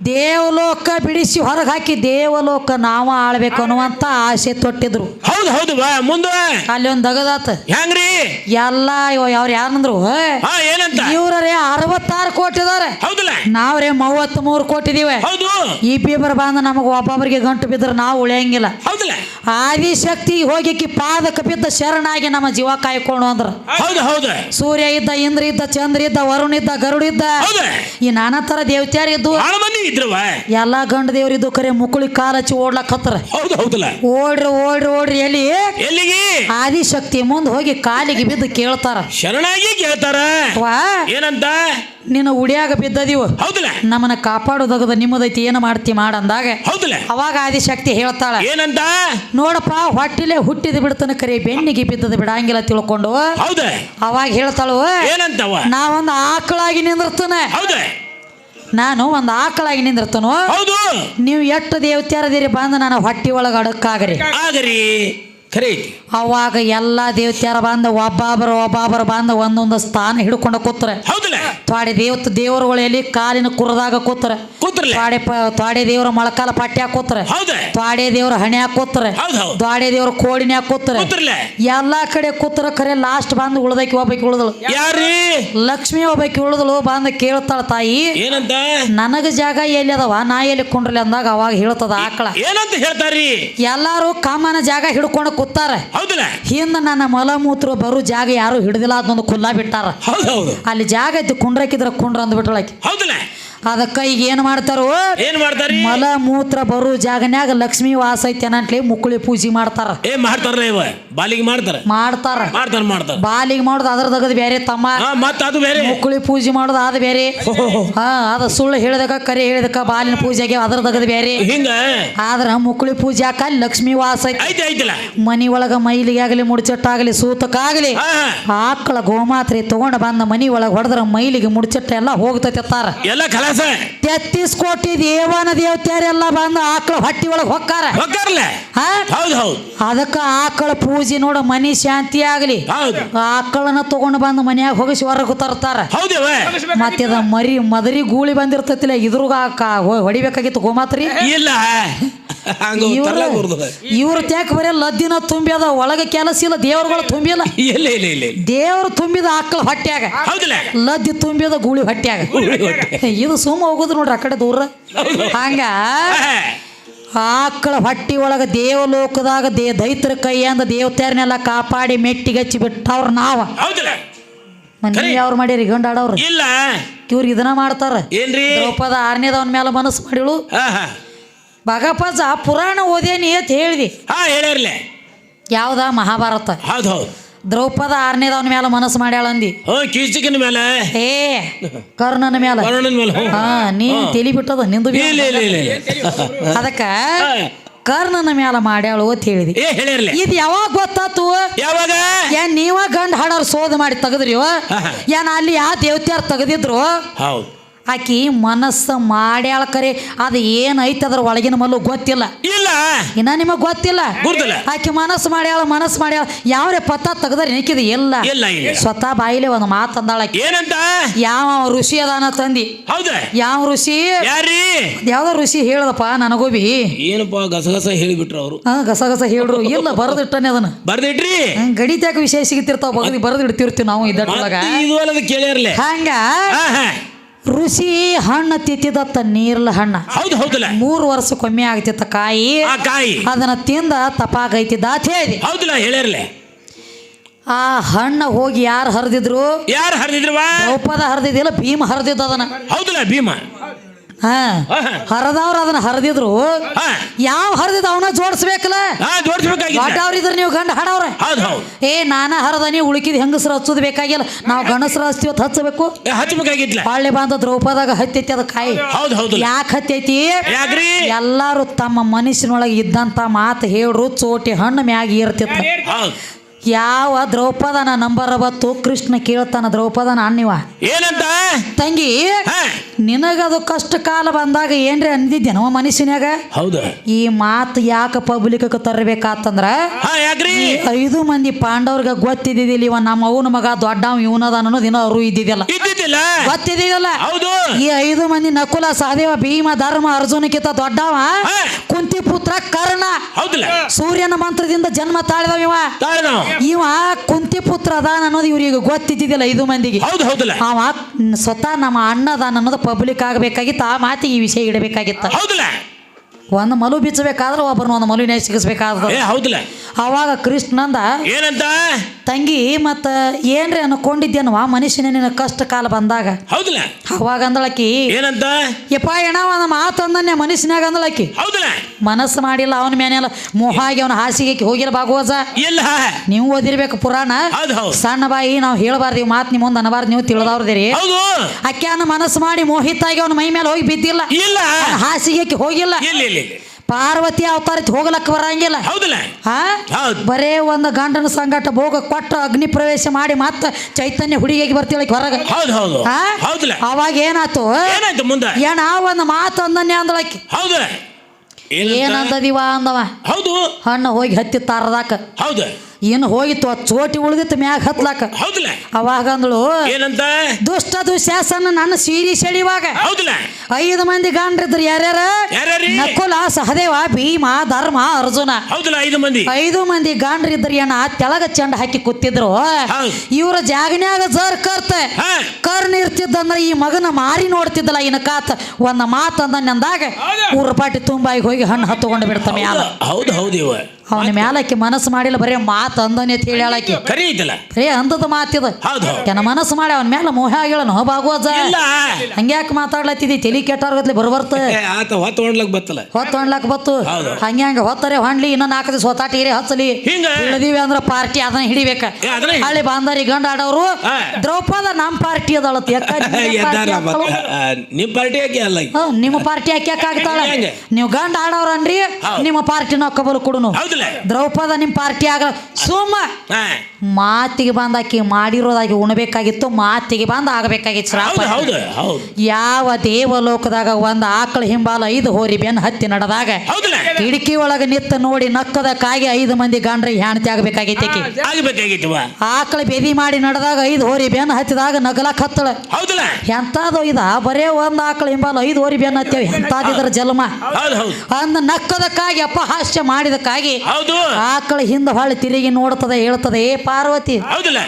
ದೇವಲೋಕ ಬಿಡಿಸಿ ಹೊರಗೆ ಹಾಕಿ ದೇವಲೋಕ ನಾವ ಆಳ್ಬೇಕು ಅನ್ನುವಂತ ಆಸೆ ತೊಟ್ಟಿದ್ರು. ಹೌದು ಹೌದು ಬಾ ಮುಂದ. ಅಲ್ಲಿ ಒಂದು ದಗದಾತ. ಹೆಂಗ್ರಿ? ಎಲ್ಲ ಇವ ಅವ್ರು ಯಾರಂದ್ರು ಹಾ? ಏನಂತ? ಇವ್ರೇ ಅರವತ್ತಾರು ಕೋಟಿ ಇದಾರೆ. ಹೌದಲ್ಲ ನಾವ್ರೇ ಮೂವತ್ತ್ ಮೂರು ಇದೀವ. ಹೌದು. ಇಬ್ಬಿಬ್ಬರು ಬಂದ ನಮಗೆ ಒಬ್ಬೊಬ್ಬರಿಗೆ ಗಂಟು ಬಿದ್ರೆ ನಾವು ಉಳಿಯಂಗಿಲ್ಲ. ಹೌದಲ್ಲ ಆದಿಶಕ್ತಿ ಹೋಗಿಕ್ಕಿ ಪಾದಕ ಬಿದ್ದ ಶರಣಾಗಿ ನಮ್ಮ ಜೀವ ಕಾಯ್ಕೊಂಡು ಅಂದ್ರ. ಹೌದು ಹೌದು. ಸೂರ್ಯ ಇದ್ದ ಇಂದ್ರ ಇದ್ದ ಚಂದ್ರ ಇದ್ದ ವರುಣ ಇದ್ದ ಗರುಡ ಇದ್ದ. ಈ ನಾನಾ ತರ ದೇವತ್ಯಾರ ಇದ್ದು. ಇದ್ರವ? ಎಲ್ಲಾ ಗಂಡ ದೇವ್ರಿದ್ದು ಕರೆ ಮುಕುಳಿ ಕಾಲ ಹಚ್ಚಿ ಓಡ್ಲಕ್ ಹತ್ತರ. ಹೌದು ಹೌದಲ್ಲ? ಓಡ್ರಿ ಓಡ್ರಿ ಓಡ್ರಿ ಎಲ್ಲಿ? ಎಲ್ಲಿಗೆ? ಆದಿಶಕ್ತಿ ಮುಂದೆ ಹೋಗಿ ಕಾಲಿಗೆ ಬಿದ್ದು ಕೇಳ್ತಾರ. ಶರಣಾಗಿ ಕೇಳ್ತಾರ? ವಾ ಏನಂತ? ನಿನ್ನ ಉಡಿಯಾಗ ಬಿದ್ದದಿವು. ಹೌದಲ್ಲ? ನಮ್ಮನ್ನ ಕಾಪಾಡೋದಗದ ನಿಮ್ಮದೈತಿ ಏನು ಮಾಡ್ತಿ ಮಾಡಂದಾಗ ಹೌದಲ್ಲ? ಅವಾಗ ಆದಿಶಕ್ತಿ ಹೇಳ್ತಾಳ ಏನಂತ? ನೋಡಪ್ಪ ಹೊಟ್ಟಿಲೆ ಹುಟ್ಟಿದ ಬಿಡ್ತನ ಕರೆ ಬೆನ್ನಿಗೆ ಬಿದ್ದದ ಬಿಡಂಗಿಲ್ಲ ತಿಳ್ಕೊಂಡು. ಹೌದ? ಅವಾಗ ಹೇಳ್ತಾಳು ಏನಂತವ? ನಾವೊಂದು ಆಕಳಾಗಿ ನಿಂದಿರ್ತಾನೆ. ಹೌದ? ನಾನು ಒಂದು ಆಕಳಾಗಿ ನಿಂದಿರ್ತನು? ಹೌದು. ನೀವು ಎಷ್ಟು ದೇವತ್ಯಾರದಿರಿ ಬಂದು ನಾನು ಹೊಟ್ಟಿ ಒಳಗೆ ಅಡಕ್ಕಾಗ್ರಿ. ಆಗರಿ. ಖರೆ. ಐತಿ ಅವಾಗ ಎಲ್ಲಾ ದೇವತ್ಯಾರ ಬಂದು ಒಬ್ಬೊಬ್ಬರು ಒಬ್ಬೊಬ್ಬರು ಬಂದು ಒಂದೊಂದು ಸ್ಥಾನ ಹಿಡ್ಕೊಂಡು ಕೂತ್ರೆ. ಹೌದಲ್ಲ. ದೇವತ ದೇವತ್ ದೇವರುಗಳಲ್ಲಿ ಕಾಲಿನ ಕುರದಾಗ ಕೂತ್ರೆ. ಕೂತ್ರಲ್ಲ ತ್ವಾಡೆ ಪ ತ್ವಾಡೆ ದೇವರ ಮೊಳಕಾಲ ಪಟ್ಟಿ ಕೂತ್ರೆ. ಹೌದ. ತ್ವಾಡೆ ದೇವ್ರ ಹಣೆ ಕೂತ್ರೆ. ಹೌದ್ ಹೌದ್. ತ್ವಾಡೆ ದೇವ್ರ ಕೋಡಿನ್ಯಾಗ ಕೂತ್ರೆ. ಕೂತ್ರಲ್ಲ ಎಲ್ಲಾ ಕಡೆ ಕೂತ್ರ ಖರೆ ಲಾಸ್ಟ್ ಬಂದು ಉಳ್ದಕ್ಕೆ ಒಬ್ಬಾಕಿ ಉಳ್ದಳು. ಲಕ್ಷ್ಮಿ ಒಬ್ಬಾಕಿ ಉಳ್ದಳು ಬಂದು ಕೇಳ್ತಾಳ ತಾಯಿ. ಏನಂತ? ನನಗ ಜಾಗ ಎಲ್ಲಿ ಅದಾವ? ನಾ ಎಲ್ಲಿ ಕುಂಡ್ರಲಿ ಅಂದಾಗ ಅವಾಗ ಹೇಳ್ತದ ಆಕಳ. ಏನಂತ ಎಲ್ಲಾರು ಕಾಮನ ಜಾಗ ಹಿಡ್ಕೊಂಡು ಕೂತಾರ ಹೌದಲ್ಲ. ಹಿಂದ ನನ್ನ ಮಲಮೂತ್ರ ಬರೋ ಜಾಗ ಯಾರು ಹಿಡಿದಿಲ್ಲ ಅದೊಂದು ಕುಲ್ಲಾ ಬಿಟ್ಟಾರ. ಹೌದು ಹೌದು. ಅಲ್ಲಿ ಜಾಗ ಐತಿ ಕುಂಡ್ರಕಿದ್ರ ಕುಂಡ್ರ ಅಂದ್ಬಿಟ್ಟಳಕಿ ಹೌದಲ್ಲ. ಅದಕ್ಕ ಈಗ ಏನ್ ಮಾಡ್ತಾರೋ? ಏನ್ ಮಾಡ್ತಾರಿ? ಮಲ ಮೂತ್ರ ಬರೋ ಜಾಗನ್ಯಾಗ ಲಕ್ಷ್ಮಿ ವಾಸ ಐತಿ ಅನ್ನಂತ ಮುಕ್ಕುಳಿ ಪೂಜೆ ಮಾಡ್ತಾರ. ಏ ಮಾಡ್ತಾರಲ್ಲ ಇವ. ಬಾಲಿಗೆ ಮಾಡ್ತಾರ? ಮಾಡ್ತಾರ. ಮಾಡ್ತಾರ ಮಾಡ್ತಾರ. ಬಾಲಿಗೆ ಮಾಡೋದು ಅದ್ರ ತಗದ್ ಬೇರೆ ತಮ್ಮ. ಹಾ ಮತ್ತ ಅದು ಬೇರೆ ಮುಕ್ಕುಳಿ ಪೂಜೆ ಮಾಡೋದು ಅದು ಬೇರೆ ಹಾ ಅದ ಸುಳ್ಳು ಹೇಳಿದಕ ಕರೆ ಹೇಳಿದಕ ಬಾಲಿನ ಪೂಜೆಗೆ ಅದ್ರ ತಗದ್ ಬೇರೆ ಹಿಂಗ? ಆದ್ರ ಮುಕ್ಕುಳಿ ಪೂಜೆ ಹಾಕ ಲಕ್ಷ್ಮಿ ವಾಸ ಐತಿ. ಐತಿ ಐತಿಲ್ಲ. ಮನಿ ಒಳಗ ಮೈಲಿಗೆ ಆಗಲಿ ಮುಡ್ಚಟ್ಟಾಗಲಿ ಸೂತಕ್ಕಾಗಲಿ ಹಾ ಹಾ. ಆಕಳ ಗೋಮಾತ್ರೆ ತಗೊಂಡ ಬಂದ ಮನಿ ಒಳಗ ಹೊಡೆದ್ರ ಮೈಲಿಗೆ ಮುಡ್ಚಟ್ಟ ಎಲ್ಲ ಹೋಗ್ತೈತೆ ತಾರ ಎಲ್ಲ ಖಲಾಸ ತೆತ್ತಿಸ್ ಕೋಟಿ ದೇವನ ದೇವತೆಯರೆಲ್ಲ ಬಂದು ಆಕಳ ಹೊಟ್ಟಿ ಒಳಗೆ ಹೊಕ್ಕಾರ. ಹೋಗ್ತಾರಲ್ಲ ಹೌದು ಹೌದು. ಅದಕ್ಕ ಆಕಳ ಪೂಜೆ ನೋಡ ಮನಿ ಶಾಂತಿ ಆಗಲಿ. ಹೌದು. ಆಕಳನ್ನ ತಗೊಂಡು ಬಂದು ಮನ್ಯಾಗ ಹೋಗಿಸಿ ಹೊರಗೆ ತರ್ತಾರ. ಹೌದೇವ ಮತ್ತೆ ಮರಿ ಮದರಿ ಗೂಳಿ ಬಂದಿರ್ತೈತಿಲ್ಲ ಇದ್ರಾಗ ಹೊಡಿಬೇಕಾಗಿತ್ತು ಗೋಮಾತ್ರಿ? ಇಲ್ಲ. ಇವ್ರ ತ್ಯಾಕ ಬರೀ ಲದ್ದಿನ ತುಂಬ್ಯದ ಒಳಗೆ ಕೆಲಸ ಇಲ್ಲ ದೇವ್ರುಗಳು ತುಂಬಿಲ್ಲ. ದೇವ್ರು ತುಂಬಿದ ಆಕಳ ಹೊಟ್ಟ್ಯಾಗ ಲದ್ದಿ ತುಂಬಿದ ಗೂಳಿ ಹೊಟ್ಟ್ಯಾಗ ಇದು ಸುಮ್ಮ ಹೋಗುದು ನೋಡ್ರಿ ಆ ಕಡೆ ದೂರ. ಹಂಗ ಆಕಳ ಹೊಟ್ಟಿ ಒಳಗ ದೇವಲೋಕದಾಗ ದೇ ದೈತ್ರ ಕೈಯಿಂದ ದೇವತೆಯರನ್ನೆಲ್ಲ ಕಾಪಾಡಿ ಮೆಟ್ಟಿಗಚ್ಚಿ ಬಿಟ್ಟವ್ರ ನಾವ. ಮನೆ ಅವ್ರು ಮಾಡ್ಯಾರಿ ಗಂಡಾಡವ್ರು ಇಲ್ಲ. ಇವ್ರು ಇದನ್ನ ಮಾಡ್ತಾರ. ಏನ್ರಿ? ದ್ರೌಪದ ಆರನೇದವನ ಮೇಲೆ ಮನಸ್ಸು ಮಾಡಿಳು. ಭಗಪಜ ಪುರಾಣ ಓದೇನಿ ಅಂತ ಹೇಳಿದಿ. ಹಾ ಹೇಳಿರ್ಲೆ ಯಾವ್ದ? ಮಹಾಭಾರತ. ಹೌದು ಹೌದು. ದ್ರೌಪದ ಆರನೇದವನ ಮೇಲೆ ಮನಸ್ಸು ಮಾಡ್ಯಾಳ ಅಂದಿ. ಓ ಕೀಚಕಿನ ಮೇಲೆ ಏ ಕರ್ಣನ ಮೇಲೆ ಕರ್ಣನ ಮೇಲೆ ಹಾ. ನೀ ತಲಿ ಬಿಟ್ಟದ ನಿಂದು ಬಿ ಇಲ್ಲ ಇಲ್ಲ ಇಲ್ಲ ಇಲ್ಲ. ಅದಕ್ಕ ಕರ್ಣನ ಮ್ಯಾಲ ಮಾಡ್ಯಾಳು ಅಂತ ಹೇಳಿದಿ. ಇದು ಯಾವಾಗ ಗೊತ್ತಾತು? ಯಾವಾಗ? ಏನ್ ನೀವ ಗಂಡ ಹಾಡೋರ್ ಸೋದ ಮಾಡಿ ತೆಗದ್ರಿ ಏನ್ ಅಲ್ಲಿ ಯಾವ ದೇವತ್ಯಾರು ತೆಗದಿದ್ರು? ಹೌದು. ಆಕಿ ಮನಸ್ಸು ಮಾಡ್ಯಾಳ ಕರೆ ಅದು ಏನೈತೆ ಅದ್ರ ಒಳಗಿನ ಮಲ್ಲು ಗೊತ್ತಿಲ್ಲ. ಇಲ್ಲ. ಇನ್ನ ನಿಮಗ್ ಗೊತ್ತಿಲ್ಲ? ಆಕಿ ಮನಸ್ಸು ಮಾಡ್ಯಾಳ ಮನಸ್ಸು ಮಾಡ್ಯಾಳ ಯಾವ್ರೆ ಪತ್ತ ತೆಗದ್ರ ನಿಕ್ಕಿದ ಇಲ್ಲ. ಇಲ್ಲ ಇಲ್ಲ ಸ್ವತಃ ಬಾಯಿಲೆ ಒಂದು ಮಾತು ಅಂದಾಳ ಏನಂತ? ಯಾವ ಋಷಿ ಅದಾನ ತಂದಿ. ಹೌದು? ಯಾವ ಋಷಿ? ಯಾರಿ ಯಾವ್ದೋ ಋಷಿ ಹೇಳದಪ್ಪ ನನಗೂ ಬಿ? ಏನಪ್ಪ ಗಸಗಸ ಹೇಳಿಬಿಟ್ರು ಅವರು. ಹಾ ಗಸಗಸ ಗಸ ಹೇಳ್ರು. ಇಲ್ಲ ಬರದಿಟ್ಟನೆ ಅದನ್ನ. ಬರ್ದಿಟ್ರಿ? ಗಡಿತ್ಯಾಕ ವಿಷಯ ಸಿಗುತ್ತಿರ್ತಾವ ಬಗದಿ ಬರೆದು ಇಡ್ತಿರ್ತೀವಿ ನಾವು ಇದ್ದಾಗ ಇದು ಅಲ್ಲದ ಹಂಗ? ಋಷಿ ಹಣ್ಣು ತಿತ್ತಿದತ್ತ ನೀರ್ಲ ಹಣ್ಣ. ಹೌದು ಹೌದಲ್ಲ. ಮೂರು ವರ್ಷಕ್ಕೊಮ್ಮೆ ಆಗ್ತಿತ್ತ ಕಾಯಿ. ಆ ಕಾಯಿ. ಅದನ್ನ ತಿಂದ ತಪಾಕೈತಿ ಅಂತ ಹೇಳಿದೆ ಹೌದಲ್ಲ ಹೇಳಿರ್ಲೆ ಆ ಹಣ್ಣ ಹೋಗಿ ಯಾರು ಹರಿದಿದ್ರು? ಯಾರು ಹರಿದಿದ್ರವಾ ದ್ರೌಪದ ಹರಿದಿದ್ದಿಲ್ಲ ಭೀಮ ಹರಿದಿದ್ದ ಅದನ್ನ. ಹೌದಲ್ಲ ಭೀಮ. ಹಾ. ಹರದವ್ರು ಅದನ್ನ ಹರಿದಿದ್ರು. ಹಾ. ಯಾವ ಹರಿದ ಅವನ ಜೋಡಿಸ್ಬೇಕಲ್ಲ? ದೊಡ್ಡವ್ರಿದ್ರ ನೀವು ಗಂಡ ಹಾಡವ್ರ ಏ ನಾನ ಹರದನಿ ಉಳುಕಿದ ಹೆಂಗಸರು ಹಚ್ಚೋದು ಬೇಕಾಗಿಲ್ಲ. ನಾವು ಗಣಸರು ಹಚ್ತೀವತ್ ಹಚ್ಚಬೇಕು. ಏ, ಬಾಳೆ ಬಾಂಧ ದ್ರೌಪದಾಗ ಹತ್ತೈತಿ ಅದ ಕಾಯಿ. ಯಾಕೆ ಹತ್ತೈತಿ? ಎಲ್ಲಾರು ತಮ್ಮ ಮನುಷ್ಯನೊಳಗೆ ಇದ್ದಂತ ಮಾತು ಹೇಳ್ರು. ಚೋಟಿ ಹಣ್ಣು ಮ್ಯಾಗಿ ಇರ್ತಿತ್ತು ಯಾವ ದ್ರೌಪದನ ನಂಬರ್ ಬತ್ತು ಕೃಷ್ಣ ಕೇಳ್ತಾನ ದ್ರೌಪದನ ಅನ್ನಿವ ಏನಂತ? ತಂಗಿ ನಿನಗದು ಕಷ್ಟ ಕಾಲ ಬಂದಾಗ ಏನ್ರಿ ಅಂದಿದ್ದೇನೋ ಮನಸ್ಸಿನಾಗ ಹೌದು. ಈ ಮಾತು ಯಾಕೆ ಪಬ್ಲಿಕ್ ತರಬೇಕಾತಂದ್ರ? ಐದು ಮಂದಿ ಪಾಂಡವ್ರಿಗೆ ಗೊತ್ತಿದ್ದಿದ್ದಿಲ್ಲ ಇವ ನಮ್ಮ ಅವನ ಮಗ ದೊಡ್ಡವ ಇವನದ ಅನ್ನೋದು ದಿನ ಅವರು ಇದ್ದಿದ್ದಿಲ್ಲ. ಗೊತ್ತಿದ್ದಿಲ್ಲ ಹೌದು. ಈ ಐದು ಮಂದಿ ನಕುಲ ಸಹದೇವ ಭೀಮ ಧರ್ಮ ಅರ್ಜುನಕ್ಕಿಂತ ದೊಡ್ಡವ? ಕುಂತಿ ಪುತ್ರ ಕರ್ಣ. ಸೂರ್ಯನ ಮಂತ್ರದಿಂದ ಜನ್ಮ ತಾಳಿದವ ಇವ. ಇವ ಕುಂತಿ ಪುತ್ರ ಅದಾನ ಅನ್ನೋದು ಇವ್ರಿಗೆ ಗೊತ್ತಿದ್ದಿದ್ದಿಲ್ಲ ಐದು ಮಂದಿಗೆ. ಹೌದು ಹೌದಲ್ಲ? ಅವ ಸ್ವತಃ ನಮ್ಮ ಅಣ್ಣ ಅದಾನ ಅನ್ನೋದು ಪಬ್ಲಿಕ್ ಆಗಬೇಕಾಗಿತ್ತು ಆ ಮಾತಿಗೆ ಈ ವಿಷಯ ಇಡಬೇಕಾಗಿತ್ತು. ಹೌದಲ್ಲ? ಒಂದು ಮಲು ಬಿಚ್ಚಬೇಕಾದ್ರೆ ಒಬ್ಬರನ್ನ ಒಂದು ಮಲುವಿನ ಸಿಗಿಸ್ಬೇಕಾದ ಏ ಹೌದಲ್ಲ? ಅವಾಗ ಕೃಷ್ಣಂದ ಏನಂತ? ತಂಗಿ ಮತ್ತ ಏನ್ರಿ ಅನ್ಕೊಂಡಿದ್ದೇನವ ಮನುಷ್ಯನ ನಿನ್ನ ಕಷ್ಟ ಕಾಲ ಬಂದಾಗ? ಹೌದಲ್ಲ? ಅವಾಗ ಅಂದಳಕಿ ಏನಂತ? ಯಪ್ಪ ಏನವ ನಮ್ಮ ಮಾತು ಅಂದನ್ಯ ಮನುಷ್ಯನಾಗ ಅಂದಳಕಿ ಹೌದಲ್ಲ? ಮನಸ್ಸು ಮಾಡಿಲ್ಲ ಅವನ ಮೇನೆಲ್ಲ ಮೋಹಾಗಿ ಅವನ ಹಾಸಿಗೆ ಹೋಗಿಲ್ಲ ಇಲ್ಲ ನೀವು ಓದಿರ್ಬೇಕು ಪುರಾಣ. ಸಣ್ಣ ಬಾಯಿ ನಾವು ಹೇಳಬಾರ್ದು ಮಾತು ನಿಮ್ಮ ಮುಂದೆ ಅನ್ನಬಾರ್ದು ನೀವು ತಿಳಿದವ್ರದಿರಿ. ಅಕ್ಕಿಯನ್ನ ಮನಸ್ಸು ಮಾಡಿ ಮೋಹಿತಾಗಿ ಅವನ ಮೈ ಮೇಲೆ ಹೋಗಿ ಬಿದ್ದಿಲ್ಲ. ಇಲ್ಲ. ಹಾಸಿಗೆ ಹೋಗಿಲ್ಲ. ಪಾರ್ವತಿ ಅವತಾರಕ್ಕೆ ಹೋಗಲಕ್ಕ ಬರಂಗಿಲ್ಲ. ಬರೇ ಒಂದು ಗಂಡನ ಸಂಗಟ ಭೋಗ ಕೊಟ್ಟು ಅಗ್ನಿ ಪ್ರವೇಶ ಮಾಡಿ ಮತ್ತೆ ಚೈತನ್ಯ ಹುಡುಗಿಯಾಗಿ ಬರ್ತೀಳ ಹೊರಗೆ. ಅವಾಗ ಏನಾಯ್ತು? ಮುಂದೆ? ಏನ ಒಂದು ಮಾತು ಅಂದನ್ಯ ಅಂದಳಕ್ಕೆ ಏನಂದದಿವ ಅಂದವ? ಹೌದು. ಹಣ್ಣು ಹೋಗಿ ಹತ್ತಿ ತಾರದಾಕ. ಹೌದು. ಇನ್ನು ಹೋಗಿತ್ತು ಆ ಚೋಟಿ ಉಳಿದಿತ್ತು ಮ್ಯಾಗ ಹತ್ಲಾಕ. ಹೌದಲ್ಲ ಅವಾಗ ಅಂದಳು ಏನಂತ? ದುಷ್ಟ ದುಶ್ಯಾಸನ ನನ್ನ ಸೀರಿ ಸೆಳಿವಾಗ ಹೌದಲ್ಲ ಐದು ಮಂದಿ ಗಾಂಡ್ರಿದ್ರು ಯಾರ್ಯಾರ? ನಕುಲ ಸಹದೇವ ಭೀಮ ಧರ್ಮ ಅರ್ಜುನ. ಹೌದಲ್ಲ ಐದು ಮಂದಿ? ಐದು ಮಂದಿ ಗಾಂಡ್ರಿದ್ರು ಏನ ತೆಳಗ ಚೆಂಡ ಹಾಕಿ ಕೂತಿದ್ರು. ಇವ್ರ ಜಾಗನ್ಯಾಗ ಜರ್ ಕರ್ತ. ಕರ್ಣ ಕರ್ನ ಇರ್ತಿದ್ದಂದ್ರ ಈ ಮಗನ ಮಾರಿ ನೋಡ್ತಿದ್ದಲ್ಲ ಇನ್ನ ಕಾತ. ಒಂದ ಮಾತು ನಂದಾಗ ಊರ ಪಾಟಿ ತುಂಬಾಗಿ ಹೋಗಿ ಹಣ್ಣು ಹತ್ತುಕೊಂಡು ಬಿಡ್ತಾನೆ ಮ್ಯಾಲ. ಹೌದು ಹೌದು ಅವನ ಮ್ಯಾಲಕ್ಕೆ ಮನಸ್ಸು ಮಾಡಿಲ್ಲ ಬರೀ ಮಾತು ಅಂದನೆ ಅಂತ ಹೇಳಿ ಹೇಳಾಕಿ ಕರಿ ಐತಲ್ಲ ಬರೀ ಅಂದದ ಮಾತಿದ ಹೌದು ಹೌದು. ಕೆನ ಮನಸ್ಸು ಮಾಡಿ ಅವನ ಮೇಲೆ ಮೋಹ ಆಗಿಳನು ಬಾಗುವಜ ಇಲ್ಲ. ಹಂಗ್ಯಾಕೆ ಮಾತಾಡ್ಲತ್ತಿದ್ದಿ ತಲಿ ಕೆಟ್ಟಾರ್ಗತ್ಲಿ ಬರ್ಬರ್ತ ಏ, ಆತ ಹೊತ್ತು ಹೊಂಡ್ಲಕ್ ಬತ್ತಲ್ಲ. ಹೊತ್ತು ಹೊಣ್ಲಕ್ ಬತ್ತು. ಹೌದು. ಹಂಗೆ ಹಂಗೆ ಹೊತ್ತರೆ ಹೊಣ್ಲಿ ಇನ್ನ ನಾಲ್ಕು ದಿವಸ ಹೊತ್ತಾಟ ಇರಿ ಹಚ್ಚಲಿ. ಹಿಂಗ? ಅಂದ್ರ ಅಂದ್ರೆ ಪಾರ್ಟಿ ಅದನ್ನ ಹಿಡಿಬೇಕ. ಏ, ಅದನ್ನ ಹಿಡಿ- ಹಳ್ಳಿ ಬಾಂದಾರಿ ಗಂಡ ಆಡೋರು ಹಾ. ದ್ರೌಪದ ನಮ್ಮ ಪಾರ್ಟಿ ಅದಳತ್. ಯಾಕ ಎದ್ದಾರ ಮತ್ತ? ಆ, ನಿಮ್ ಪಾರ್ಟಿ ಯಾಕೆ ಅಲ್ಲ ಈಗ? ನಿಮ್ಮ ಪಾರ್ಟಿ ಆಗ್ತಾಳ? ಹೆಂಗೆ? ನೀವು ಗಂಡ ಆಡೋರನ್ರಿ ಹೌದು. ನಿಮ್ಮ ಪಾರ್ಟಿ ನಾವು ಕಬಲು ಕೊಡುನು. ಹೌದಲ್ಲ ದ್ರೌಪದ ನಿಮ್ಮ ಪಾರ್ಟಿ ಆಗ ಸುಮ್ಮ. ಮಾತಿಗೆ ಮಾತಿಗೆ ಬಂದಾಕಿ ಮಾಡಿರೋದಾಗಿ ಉಣಬೇಕಾಗಿತ್ತು ಮಾತಿಗೆ ಬಂದ ಆಗಬೇಕಾಗಿತ್ತು ಶ್ರಾಪ. ಹೌದು ಹೌದು ಯಾವ ದೇವಲೋಕದಾಗ ಒಂದು ಆಕಳ ಹಿಂಬಾಲ ಐದು ಹೋರಿ ಬೆನ್ ಹತ್ತಿ ನಡೆದಾಗ ಹೌದಲ್ಲ ಕಿಟಕಿ ಒಳಗೆ ನಿತ್ತ ನೋಡಿ ನಕ್ಕದ ಕಾಗೆ ಐದು ಮಂದಿ ಗಂಡ್ರಿಗೆ ಹೆಣ್ತಿ ಆಗಬೇಕಾಗಿತ್ತು ಆಕಿ. ಆಕಳ ಬೆದಿ ಮಾಡಿ ನಡೆದಾಗ ಐದು ಹೋರಿ ಬೆನ್ ಹತ್ತಿದಾಗ ನಗಲಕ್ ಹತ್ತಳ ಹೌದಲ್ಲ ಎಂತಾದು ಇದ ಬರೇ ಒಂದು ಆಕಳ ಹಿಂಬಾಲ ಐದು ಹೋರಿ ಬೆನ್ ಹತ್ತೇವೆ ಎಂತಾದಿದ್ರ ಜನ್ಮ ಹೌದು ಹೌದು. ಅಂದ ನಕ್ಕದಕ್ಕಾಗಿ ಅಪಹಾಸ್ಯ ಮಾಡಿದಕ್ಕಾಗಿ ಹೌದು. ಆಕಳ ಹಿಂದೆ ಹೊಳ್ಳಿ ತಿರುಗಿ ನೋಡ್ತದೆ ಹೇಳ್ತದೆ ಏ ಪಾರ್ವತಿ ಹೌದಲ್ಲ?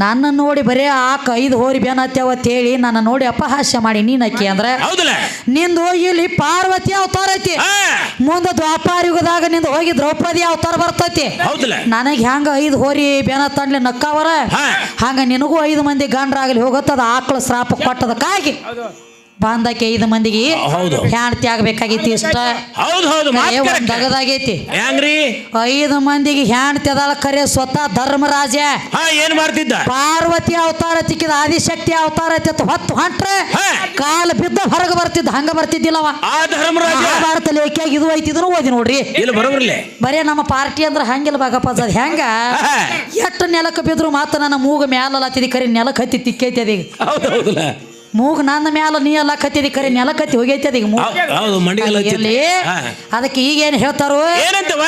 ನನ್ನ ನೋಡಿ ಬರೇ ಆ ಕೈದು ಹೋರಿ ಅಂತ ಹೇಳಿ ನನ್ನ ನೋಡಿ ಅಪಹಾಸ್ಯ ಮಾಡಿ ನೀನ್ ಅಕ್ಕಿ ಅಂದ್ರೆ ಹೌದಲ್ಲ? ನಿಂದು ಇಲ್ಲಿ ಪಾರ್ವತಿ ಅವತಾರ ಐತಿ. ಮುಂದೆ ದ್ವಾಪಾರ ಯುಗದಾಗ ನಿಂದು ಹೋಗಿ ದ್ರೌಪದಿ ಅವತಾರ ಬರ್ತೈತಿ. ಹೌದಲ್ಲ? ನನಗೆ ಹೆಂಗ ಐದು ಹೋರಿ ಬೇನ ತಂಡ್ಲಿ ನಕ್ಕವರ. ಹಂಗ ನಿನಗೂ ಐದು ಮಂದಿ ಗಂಡ್ರಾಗ್ಲಿ ಹೋಗತ್ತದ ಆಕಳ ಶ್ರಾಪ ಕೊಟ್ಟದಕ್ಕಾಗಿ ಹೌದು ಬಂದಕ್ಕೆ ಐದು ಮಂದಿಗೆ ಹೌದು. ಹೆಂಡತಿ ಆಗ್ಬೇಕಾಗೈತಿ ಇಷ್ಟ. ಹೌದು ಹೌದು ಒಂದ್. ದಗದಾಗೈತಿ. ಹೆಂಗ್ರಿ? ಐದು ಮಂದಿಗೆ ಹ್ಯಾಂಡ್ ಅದಾಳ ಕರೆ ಸ್ವತಃ ಧರ್ಮರಾಜ ಹಾ ಏನ್ ಮಾಡ್ತಿದ್ದ? ಪಾರ್ವತಿ ಅವತಾರ ತಿಕ್ಕಿದ ಆದಿಶಕ್ತಿ ಅವತಾರ ತಿತ್ತು ಹೊತ್ತು ಹೊಂಟ್ರೆ ಹಾ. ಕಾಲ ಬಿದ್ದ ಹೊರಗೆ ಬರ್ತಿದ್ದ ಹಂಗ ಬರ್ತಿದ್ದಿಲ್ಲವ. ಆ ಧರ್ಮರಾಜ ಮಹಾಭಾರತ ಲೇಖಿಯಾಗಿ ಇದು ಐತಿದ್ರು ಓದಿ ನೋಡ್ರಿ. ಇಲ್ಲಿ ಬರೋಬ್ರಲ್ಲೇ ಬರೇ ನಮ್ಮ ಪಾರ್ಟಿ ಅಂದ್ರೆ ಹಂಗಿಲ್ಲ ಬಾಗಪ್ಪ ಅದ್ ಹೆಂಗ? ಹಾ. ಎಷ್ಟು ನೆಲಕ್ಕೆ ಬಿದ್ರು ಮಾತ್ರ ನನ್ನ ಮೂಗ ಮ್ಯಾಲತ್ತಿದಿ ಕರಿ ನೆಲಕ್ಕೆ ಹತ್ತಿ ತಿಕ್ಕೈತಿ ಅದೀಗ ಮೂಗ್ ನನ್ನ ಮ್ಯಾಲ ನೀ ಎಲ್ಲ ಕತ್ತಿದಿ ಕರೆ ನೆಲ ಕತ್ತಿ ಹೋಗೈತಿ ಅದೀಗ ಮಂಡಿಗೆ ಹೌದು, ಹೌದು ಮಂಡಿಗೆಲ್ಲ ಇರ್ಲಿ ಹಾ. ಅದಕ್ಕೆ ಈಗೇನು ಹೇಳ್ತಾರೋ? ಏನಂತವ?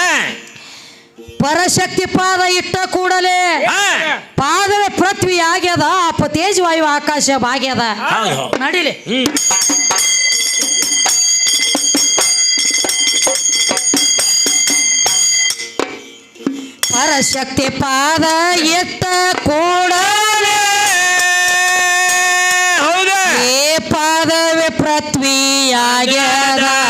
ಪರಶಕ್ತಿ ಪಾದ ಇಟ್ಟ ಕೂಡಲೇ ಹಾ. ಪಾದವೇ ಪೃಥ್ವಿ ಆಗ್ಯದ ಅಪ ತೇಜವಾಯು ಆಕಾಶ ಆಗ್ಯದ ಹೌದು ಹೌದು. ನಡಿಲಿ. ಹ್ಮ್. ಪರಶಕ್ತಿ ಪಾದ ಎತ್ತ ಕೂಡಲೇ ಹೌದಾ